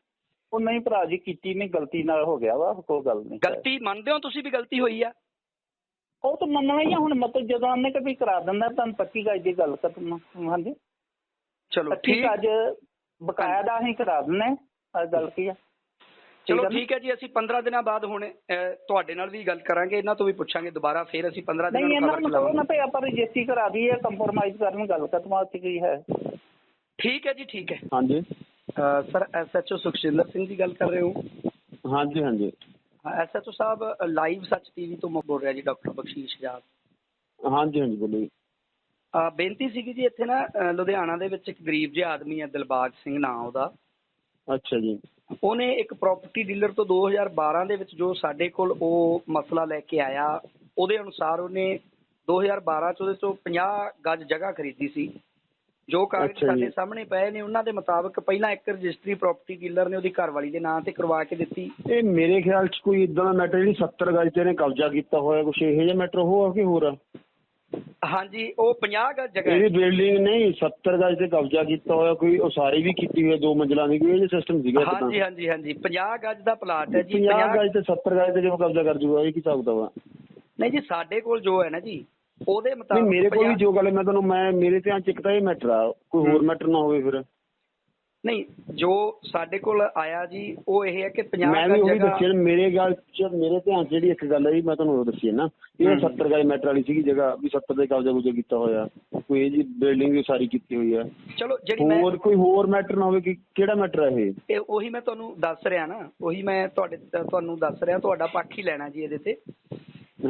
[SPEAKER 6] ਉਹ ਨਹੀਂ ਭਰਾ ਜੀ ਕੀਤੀ ਨਹੀਂ ਗਲਤੀ ਨਾਲ ਹੋ ਗਿਆ ਵਾ ਕੋਈ ਗੱਲ ਨਹੀਂ।
[SPEAKER 5] ਗਲਤੀ ਮੰਨਦੇ ਹੋ ਤੁਸੀਂ ਵੀ ਗਲਤੀ ਹੋਈ ਆ?
[SPEAKER 6] ਉਹ ਤਾਂ ਮੰਨਣਾ ਹੀ ਆ ਹੁਣ ਮਤਲਬ ਜਦੋਂ ਉਹਨੇ ਕਿ ਵੀ ਕਰਾ ਦਿੰਦਾ ਤੁਹਾਨੂੰ 25 ਗਜ ਦੀ ਗੱਲ ਖਤਮ ਹਾਂਜੀ?
[SPEAKER 5] ਚਲੋ
[SPEAKER 6] 25
[SPEAKER 5] ਠੀਕ।
[SPEAKER 6] ਗਜ ਬਕਾਇਆ ਦਾ ਅਸੀਂ ਕਰਾ ਦਿੰਨੇ ਆ ਗੱਲ ਕੀ ਆ?
[SPEAKER 5] ਚਲੋ? ਠੀਕ ਹੈ ਜੀ ਅਸੀਂ 15 ਦਿਨਾਂ ਬਾਅਦ ਹੁਣ ਤੁਹਾਡੇ ਨਾਲ ਵੀ ਗੱਲ ਕਰਾਂਗੇ ਇਹਨਾਂ ਤੋਂ ਵੀ ਪੁੱਛਾਂਗੇ ਦੁਬਾਰਾ ਫੇਰ ਅਸੀਂ 15 ਦਿਨਾਂ
[SPEAKER 6] ਨਹੀਂ
[SPEAKER 5] ਨੂੰ
[SPEAKER 6] ਇਹਨਾਂ
[SPEAKER 5] ਖਬਰ
[SPEAKER 6] ਨੂੰ ਕਹੋ ਨਾ ਤੇ ਆਪਾਂ ਰਜਿਸਟਰੀ ਕਰਾ ਦਈਏ ਕੰਪਰੋਮਾਈਜ਼ ਕਰਨ ਗੱਲ ਖਤਮ ਉੱਥੇ ਕੀ ਹੈ?
[SPEAKER 5] ਠੀਕ ਹੈ ਜੀ ਠੀਕ ਹੈ।
[SPEAKER 7] ਹਾਂਜੀ।
[SPEAKER 5] ਸਰ ਐਸਐਚਓ ਸੁਖਸ਼ਿੰਦਰ ਸਿੰਘ ਜੀ ਗੱਲ ਕਰ ਰਹੇ ਹੋ?
[SPEAKER 7] ਹਾਂਜੀ ਹਾਂਜੀ।
[SPEAKER 5] ਐਸਐਚਓ ਸਾਹਿਬ ਲਾਈਵ ਸੱਚ ਟੀਵੀ ਤੋਂ ਮੈਂ ਬੋਲ ਰਿਹਾ ਜੀ ਡਾਕਟਰ ਬਖਸ਼ੀਸ਼ ਜਾਦ
[SPEAKER 7] ਹਾਂਜੀ ਹਾਂਜੀ ਬੋਲੋ
[SPEAKER 5] ਬੇਨਤੀ ਸੀਗੀ ਜੀ ਇੱਥੇ ਨਾ ਲੁਧਿਆਣਾ ਦੇ ਵਿੱਚ ਇੱਕ ਗਰੀਬ ਜਿਹਾ ਆਦਮੀ ਹੈ ਦਿਲਬਾਗ ਸਿੰਘ ਨਾਂ ਉਹਦਾ।
[SPEAKER 7] ਅੱਛਾ ਜੀ।
[SPEAKER 5] ਉਹਨੇ ਇੱਕ ਪ੍ਰਾਪਰਟੀ ਡੀਲਰ ਤੋਂ 2012 ਦੇ ਵਿੱਚ ਜੋ ਸਾਡੇ ਕੋਲ ਉਹ ਮਸਲਾ ਲੈ ਕੇ ਆਇਆ ਉਹਦੇ ਅਨੁਸਾਰ ਉਹਨੇ 2012 ਚ ਉਹਦੇ ਤੋਂ 50 ਗੱਜ ਜਗ੍ਹਾ ਖਰੀਦੀ ਸੀ। ਜੋ ਕਾਗਜ਼। ਸਾਡੇ ਸਾਹਮਣੇ ਪਏ ਨੇ ਉਹਨਾਂ ਦੇ ਮੁਤਾਬਕ ਪਹਿਲਾਂ ਇੱਕ ਰਜਿਸਟਰੀ ਪ੍ਰਾਪਰਟੀ ਡੀਲਰ ਨੇ ਉਹਦੀ ਘਰਵਾਲੀ ਦੇ ਨਾਂ ਤੇ ਕਰਵਾ ਕੇ ਦਿੱਤੀ।
[SPEAKER 7] ਇਹ ਮੇਰੇ ਖਿਆਲ ਚ ਕੋਈ ਇਦਾਂ ਦਾ ਮੈਟਰ ਜਿਹੜੀ 70 ਗਜ ਤੇ ਨੇ ਕਬਜ਼ਾ ਕੀਤਾ ਹੋਇਆ ਕੁਛ ਇਹੋ ਜਿਹਾ ਮੈਟਰ ਉਹ ਆ ਕਿ ਹੋਰ ਆ?
[SPEAKER 5] ਹਾਂਜੀ ਉਹ 50 ਗਜ ਜਗ੍ਹਾ ਹੈ।
[SPEAKER 7] ਇਹਦੀ ਬਿਲਡਿੰਗ ਨਹੀਂ 70 ਗਜ ਤੇ ਕਬਜ਼ਾ ਕੀਤਾ ਹੋਇਆ ਕੋਈ ਉਸਾਰੀ ਵੀ ਕੀਤੀ ਹੋਈ ਹੈ ਦੋ ਮੰਜ਼ਲਾਂ ਦੀ ਕੋਈ ਇਹ ਸਿਸਟਮ ਸੀਗਾ
[SPEAKER 5] ਹਾਂਜੀ ਹਾਂਜੀ ਹਾਂਜੀ 50 ਗਜ ਦਾ ਪਲਾਟ ਹੈ ਜੀ
[SPEAKER 7] 50
[SPEAKER 5] 50
[SPEAKER 7] ਗਜ ਤੇ 70 ਗਜ ਤੇ ਜਿਵੇਂ ਕਬਜ਼ਾ ਕਰ ਜੂਗਾ ਇਹ ਕੀ ਹਿਸਾਬ ਵਾ
[SPEAKER 5] ਨਹੀਂ ਜੀ ਸਾਡੇ ਕੋਲ ਜੋ ਹੈ ਨਾ ਜੀ ਉਹਦੇ
[SPEAKER 7] ਨਹੀਂ
[SPEAKER 5] ਮੁਤਾਬਕ
[SPEAKER 7] ਮੇਰੇ ਕੋਲ ਵੀ
[SPEAKER 5] 50
[SPEAKER 7] ਜੋ ਗੱਲ ਹੈ ਮੈਂ ਤੁਹਾਨੂੰ ਮੈਂ ਮੇਰੇ ਧਿਆਨ ਚ ਇੱਕ ਤਾਂ ਇਹ ਮੈਟਰ ਆ ਕੋਈ ਹੋਰ ਮੈਟਰ ਨਾ ਹੋਵੇ ਫਿਰ।
[SPEAKER 5] ਨਹੀਂ ਜੋ ਸਾਡੇ ਕੋਲ ਆਇਆ ਜੀ ਉਹ ਇਹ ਹੈ ਕਿ 50
[SPEAKER 7] ਮੈਂ ਵੀ ਉਹੀ ਦੱਸਿਆ ਮੇਰੇ ਗੱਲ ਚ ਮੇਰੇ ਧਿਆਨ ਚ ਜਿਹੜੀ ਇੱਕ ਗੱਲ ਹੈ ਜੀ ਮੈਂ ਤੁਹਾਨੂੰ ਉਹ ਦੱਸੀ ਹੈ ਨਾ। ਇਹ 70 ਗਜ ਮੈਟਰ ਵਾਲੀ ਸੀਗੀ ਜਗ੍ਹਾ ਵੀ 70 ਦੇ ਕਬਜ਼ਾ ਕੁਜਾ ਕੀਤਾ ਹੋਇਆ। ਕੋਈ ਇਹ ਜੀ ਬਿਲਡਿੰਗ ਵੀ ਸਾਰੀ ਕੀਤੀ ਹੋਈ ਹੈ
[SPEAKER 5] ਚਲੋ ਜਿਹੜੀ ਮੈਂ
[SPEAKER 7] ਹੋਰ ਕੋਈ ਹੋਰ ਮੈਟਰ ਨਾ ਹੋਵੇ ਕਿ ਕਿਹੜਾ ਮੈਟਰ ਹੈ ਇਹ?
[SPEAKER 5] ਇਹ ਉਹੀ ਮੈਂ ਤੁਹਾਨੂੰ ਦੱਸ ਰਿਹਾ ਨਾ ਉਹੀ ਮੈਂ ਤੁਹਾਡੇ ਤੁਹਾਨੂੰ ਦੱਸ ਰਿਹਾ ਤੁਹਾਡਾ ਪੱਖ ਹੀ ਲੈਣਾ ਜੀ ਇਹਦੇ ਤੇ।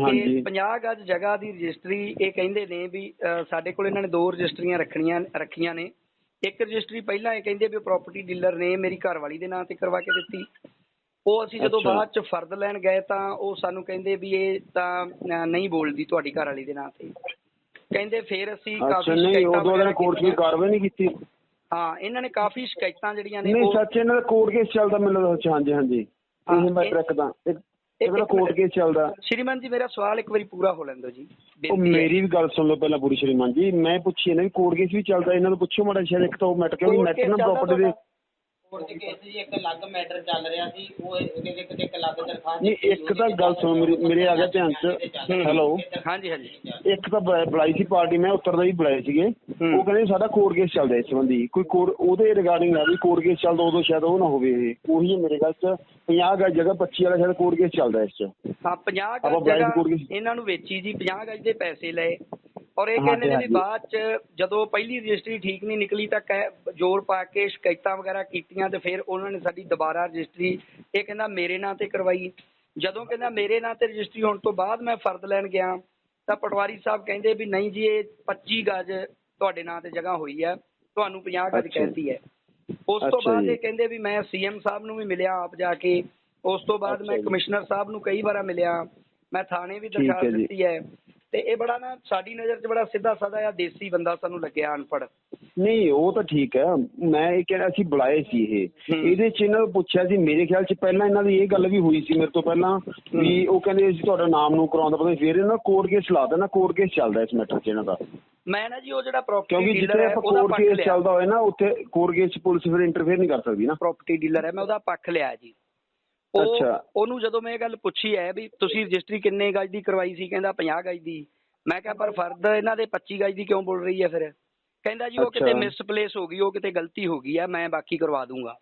[SPEAKER 7] ਹਾਂਜੀ।
[SPEAKER 5] ਕਿ 50 ਗਜ ਜਗ੍ਹਾ ਦੀ ਰਜਿਸਟਰੀ ਇਹ ਕਹਿੰਦੇ ਨੇ ਵੀ ਸਾਡੇ ਕੋਲ ਇਹਨਾਂ ਨੇ ਦੋ ਰਜਿਸਟਰੀਆਂ ਰੱਖਣੀਆਂ ਰੱਖੀਆਂ ਨੇ। ਇੱਕ ਰਜਿਸਟਰੀ ਪਹਿਲਾਂ ਇਹ ਕਹਿੰਦੇ ਵੀ ਪ੍ਰਾਪਰਟੀ ਡੀਲਰ ਨੇ ਮੇਰੀ ਘਰਵਾਲੀ ਦੇ ਨਾਂ ਤੇ ਕਰਵਾ ਕੇ ਦਿੱਤੀ। ਉਹ ਅਸੀਂ ਜਦੋਂ। ਬਾਅਦ ਚ ਫਰਦ ਲੈਣ ਗਏ ਤਾਂ ਉਹ ਸਾਨੂੰ ਕਹਿੰਦੇ ਵੀ ਇਹ ਤਾਂ ਨਹੀਂ ਬੋਲਦੀ ਤੁਹਾਡੀ ਘਰਵਾਲੀ ਦੇ ਨਾਂ ਤੇ। ਕਹਿੰਦੇ ਫਿਰ ਅਸੀਂ ਕਾਫੀ
[SPEAKER 7] ਨਹੀਂ
[SPEAKER 5] ਸ਼ਿਕਾਇਤਾਂ
[SPEAKER 7] ਉਦੋਂ ਇਹਨਾਂ ਕੋਰਟ
[SPEAKER 5] ਕੀਤੀਆਂ।
[SPEAKER 7] ਕਾਰਵਾਈ ਨਹੀਂ ਕੀਤੀ।
[SPEAKER 5] ਹਾਂ ਇਹਨਾਂ ਨੇ ਕਾਫੀ ਸ਼ਿਕਾਇਤਾਂ ਜਿਹੜੀਆਂ ਨੇ
[SPEAKER 7] ਨਹੀਂ ਸੱਚ ਇਹਨਾਂ ਦਾ ਕੋਰਟ ਕੇਸ ਚੱਲਦਾ ਮੈਨੂੰ ਲੱਗਦਾ। ਹਾਂਜੀ ਹਾਂਜੀ। ਇਹ ਤਾਂ ਇੱਕ
[SPEAKER 5] ਇੱਕ
[SPEAKER 7] ਇਹਦਾ ਕੋਰਟ। ਕੇਸ ਚੱਲਦਾ
[SPEAKER 5] ਸ਼੍ਰੀਮਾਨ ਜੀ ਮੇਰਾ ਸਵਾਲ ਇੱਕ ਵਾਰੀ ਪੂਰਾ ਹੋ ਲੈਣ ਦਿਓ ਜੀ
[SPEAKER 7] ਉਹ। ਮੇਰੀ ਵੀ ਗੱਲ ਸੁਣ ਲਓ ਪਹਿਲਾਂ ਪੂਰੀ ਸ਼੍ਰੀਮਾਨ ਜੀ ਮੈਂ ਪੁੱਛੀ ਵੀ ਕੋਰਟ ਕੇਸ ਵੀ ਚੱਲਦਾ ਇਹਨਾਂ ਨੂੰ ਪੁੱਛੋ ਮਾੜਾ ਸ਼ਾਇਦ ਇੱਕ ਤਾਂ ਉਹ ਮੈਟਰ ਕਿਉਂਕਿ ਮੈਟਰ ਨਾ ਪ੍ਰੋਪਰਟੀ ਦੇ
[SPEAKER 2] ਕੋਰਟ ਦੇ ਕੇਸ ਜੀ ਇੱਕ ਅਲੱਗ ਮੈਟਰ ਚੱਲ ਰਿਹਾ ਸੀ ਉਹ ਇਹਦੇ ਇੱਕ ਤੇ ਇੱਕ ਅਲੱਗ ਦਰਖਾਸਤ
[SPEAKER 7] ਨਹੀਂ ਇੱਕ ਤਾਂ ਗੱਲ ਸੁਣੋ ਮੇਰੀ ਮੇਰੇ ਆ ਗਿਆ ਧਿਆਨ ਚ। ਹੈਲੋ
[SPEAKER 5] ਹਾਂਜੀ ਹਾਂਜੀ।
[SPEAKER 7] ਇੱਕ ਤਾਂ ਬ- ਬੁਲਾਈ ਸੀ ਪਾਰਟੀ ਮੈਂ ਉੱਤਰ ਦਾ ਵੀ ਬੁਲਾਏ ਸੀਗੇ।
[SPEAKER 5] ਹੂੰ।
[SPEAKER 7] ਉਹ ਕਹਿੰਦੇ ਸਾਡਾ ਕੋਰਟ ਕੇਸ ਚੱਲਦਾ ਇਸ ਸੰਬੰਧੀ। ਕੋਈ ਕੋਰਟ ਉਹਦੇ ਰਿਗਾਰਡਿੰਗ ਵੀ ਕੋਰਟ ਕੇਸ ਚੱਲਦਾ ਉਦੋਂ ਸ਼ਾਇਦ ਉਹ ਨਾ ਹੋਵੇ ਇਹ। ਉਹੀ ਹੈ ਮੇਰੇ ਗੱਲ ਚ। 50 ਗਜ ਜਗ੍ਹਾ 25 ਵਾਲਾ ਸ਼ਾਇਦ ਕੋਰਟ ਕੇਸ ਚੱਲਦਾ ਇਸ ਚ।
[SPEAKER 5] ਹਾਂ 50
[SPEAKER 7] ਆਪਾਂ
[SPEAKER 5] ਗਜ
[SPEAKER 7] ਬੁਲਾਈ
[SPEAKER 5] ਜਗ੍ਹਾ
[SPEAKER 7] ਸੀ court case।
[SPEAKER 5] ਇਹਨਾਂ ਨੂੰ ਵੇਚੀ ਜੀ 50 ਗਜ ਦੇ ਪੈਸੇ ਲਏ। ਔਰ ਇਹ ਕਹਿੰਦੇ ਨੇ ਵੀ। ਬਾਅਦ ਚ ਜਦੋਂ ਪਹਿਲੀ ਰਜਿਸਟਰੀ ਠੀਕ ਨਹੀਂ ਨਿਕਲੀ ਤਾਂ ਜੋਰ ਪਾ ਕੇ ਸ਼ਿਕਾਇਤਾਂ ਵਗੈਰਾ ਕੀਤੀਆਂ ਤੇ ਫਿਰ ਉਹਨਾਂ ਨੇ ਸਾਡੀ ਦੁਬਾਰਾ ਰਜਿਸਟਰੀ ਇਹ ਕਹਿੰਦਾ ਮੇਰੇ ਨਾਂ ਤੇ ਕਰਵਾਈ ਜਦੋਂ ਕਹਿੰਦਾ ਮੇਰੇ ਨਾਂ ਤੇ ਰਜਿਸਟਰੀ ਹੋਣ ਤੋਂ ਬਾਅਦ ਮੈਂ ਫਰਦ ਲੈਣ ਗਿਆ ਤਾਂ ਪਟਵਾਰੀ ਸਾਹਿਬ ਕਹਿੰਦੇ ਵੀ ਨਹੀਂ ਜੀ ਇਹ 25 ਗਜ ਤੁਹਾਡੇ ਨਾਂ ਤੇ ਜਗ੍ਹਾ ਹੋਈ ਹੈ ਤੁਹਾਨੂੰ 50 ਗਜ। ਕਹਿਤੀ ਹੈ ਉਸ ਤੋਂ ਬਾਅਦ। ਇਹ ਕਹਿੰਦੇ ਵੀ ਮੈਂ ਸੀਐਮ ਸਾਹਿਬ ਨੂੰ ਵੀ ਮਿਲਿਆ ਆਪ ਜਾ ਕੇ ਉਸ ਤੋਂ ਬਾਅਦ ਮੈਂ। ਕਮਿਸ਼ਨਰ ਸਾਹਿਬ ਨੂੰ ਕਈ ਵਾਰ ਮਿਲਿਆ ਮੈਂ ਥਾਣੇ ਵੀ ਦਰਖਾਸਤ। ਦਿੱਤੀ ਹੈ ਤੇ ਇਹ ਬੜਾ ਨਾ ਸਾਡੀ ਨਜ਼ਰ 'ਚ ਬੜਾ ਸਿੱਧਾ ਸਾਦਾ ਆ ਦੇਸੀ ਬੰਦਾ ਸਾਨੂੰ ਲੱਗਿਆ ਅਨਪੜ੍ਹ
[SPEAKER 7] ਨਹੀਂ ਉਹ ਤਾਂ ਠੀਕ ਹੈ। ਮੈਂ ਇਹ ਕਹਿੰਦਾ ਅਸੀਂ ਬੁਲਾਏ ਸੀ ਇਹ। ਇਹਦੇ ਚ ਇਹਨਾਂ ਨੂੰ ਪੁੱਛਿਆ ਸੀ ਮੇਰੇ ਖਿਆਲ ਚ ਪਹਿਲਾਂ ਇਹਨਾਂ ਦੀ ਇਹ ਗੱਲ ਵੀ ਹੋਈ ਸੀ ਮੇਰੇ ਤੋਂ ਪਹਿਲਾਂ ਵੀ ਉਹ ਕਹਿੰਦੇ ਅਸੀਂ ਤੁਹਾਡਾ ਨਾਮ ਨੂੰ ਕਰਾਉਂਦਾ ਪਤਾ ਫਿਰ ਇਹਨਾਂ ਕੋਰਟ ਕੇਸ ਲਾ ਦੇਣਾ ਕੋਰਟ ਕੇਸ ਚੱਲਦਾ ਇਸ ਮੈਟਰ 'ਚ ਇਹਨਾਂ ਦਾ।
[SPEAKER 5] ਮੈਂ ਨਾ ਜੀ ਉਹ ਜਿਹੜਾ ਪ੍ਰਾਪਰਟੀ
[SPEAKER 7] ਕਿਉਂਕਿ
[SPEAKER 5] ਡੀਲਰ
[SPEAKER 7] ਜਿੱਥੇ ਆਪਾਂ ਕੋਰਟ ਕੇਸ ਚੱਲਦਾ ਹੋਏ ਨਾ ਉੱਥੇ ਕੋਰਟ ਕੇਸ 'ਚ ਪੁਲਿਸ ਫਿਰ ਇੰਟਰਫੇਅਰ ਨਹੀਂ ਕਰ ਸਕਦੀ ਨਾ।
[SPEAKER 5] ਪ੍ਰਾਪਰਟੀ ਡੀਲਰ ਹੈ ਮੈਂ ਉਹਦਾ ਪੱਖ ਲਿਆ ਜੀ। ਉਹ
[SPEAKER 7] ਅੱਛਾ।
[SPEAKER 5] ਉਹਨੂੰ ਜਦੋਂ ਮੈਂ ਇਹ ਗੱਲ ਪੁੱਛੀ ਹੈ ਵੀ ਤੁਸੀਂ ਰਜਿਸਟਰੀ ਕਿੰਨੇ ਗਜ ਦੀ ਕਰਵਾਈ ਸੀ ਕਹਿੰਦਾ 50 ਗਜ ਦੀ। ਮੈਂ ਕਿਹਾ ਪਰ ਫਰਦ ਇਹਨਾਂ ਦੇ 25 ਗਜ ਦੀ ਕਿਉਂ ਬੋਲ ਰਹੀ ਹੈ ਫਿਰ? ਕਹਿੰਦਾ ਜੀ ਉਹ ਕਿਤੇ
[SPEAKER 7] ਅੱਛਾ।
[SPEAKER 5] ਮਿਸਪਲੇਸ ਹੋ ਗਈ ਉਹ ਕਿਤੇ ਗਲਤੀ ਹੋ ਗਈ ਹੈ ਮੈਂ ਬਾਕੀ ਕਰਵਾ ਦੂੰਗਾ।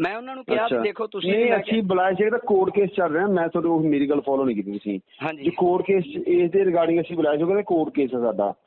[SPEAKER 5] ਮੈਂ ਉਹਨਾਂ ਨੂੰ ਕਿਹਾ ਵੀ। ਦੇਖੋ ਤੁਸੀਂ ਵੀ
[SPEAKER 7] ਨਹੀਂ
[SPEAKER 5] ਮੈਂ
[SPEAKER 7] ਅਸੀਂ ਬੁਲਾਇਆ ਸੀ ਤਾਂ ਕੋਰਟ ਕੇਸ ਚੱਲ ਰਿਹਾ। ਮੈਂ ਤੁਹਾਨੂੰ ਉਹ ਮੇਰੀ ਗੱਲ ਫੋਲੋ ਨਹੀਂ ਕੀਤੀ ਤੁਸੀਂ।
[SPEAKER 5] ਹਾਂਜੀ।
[SPEAKER 7] ਜੇ ਕੋਰਟ ਕੇਸ ਇਸ ਦੇ ਰਿਗਾਰਡਿੰਗ ਅਸੀਂ ਬੁਲਾਇਆ ਸੀ ਕਹਿੰਦੇ ਕੋਰਟ ਕੇਸ ਹੈ ਸਾਡਾ।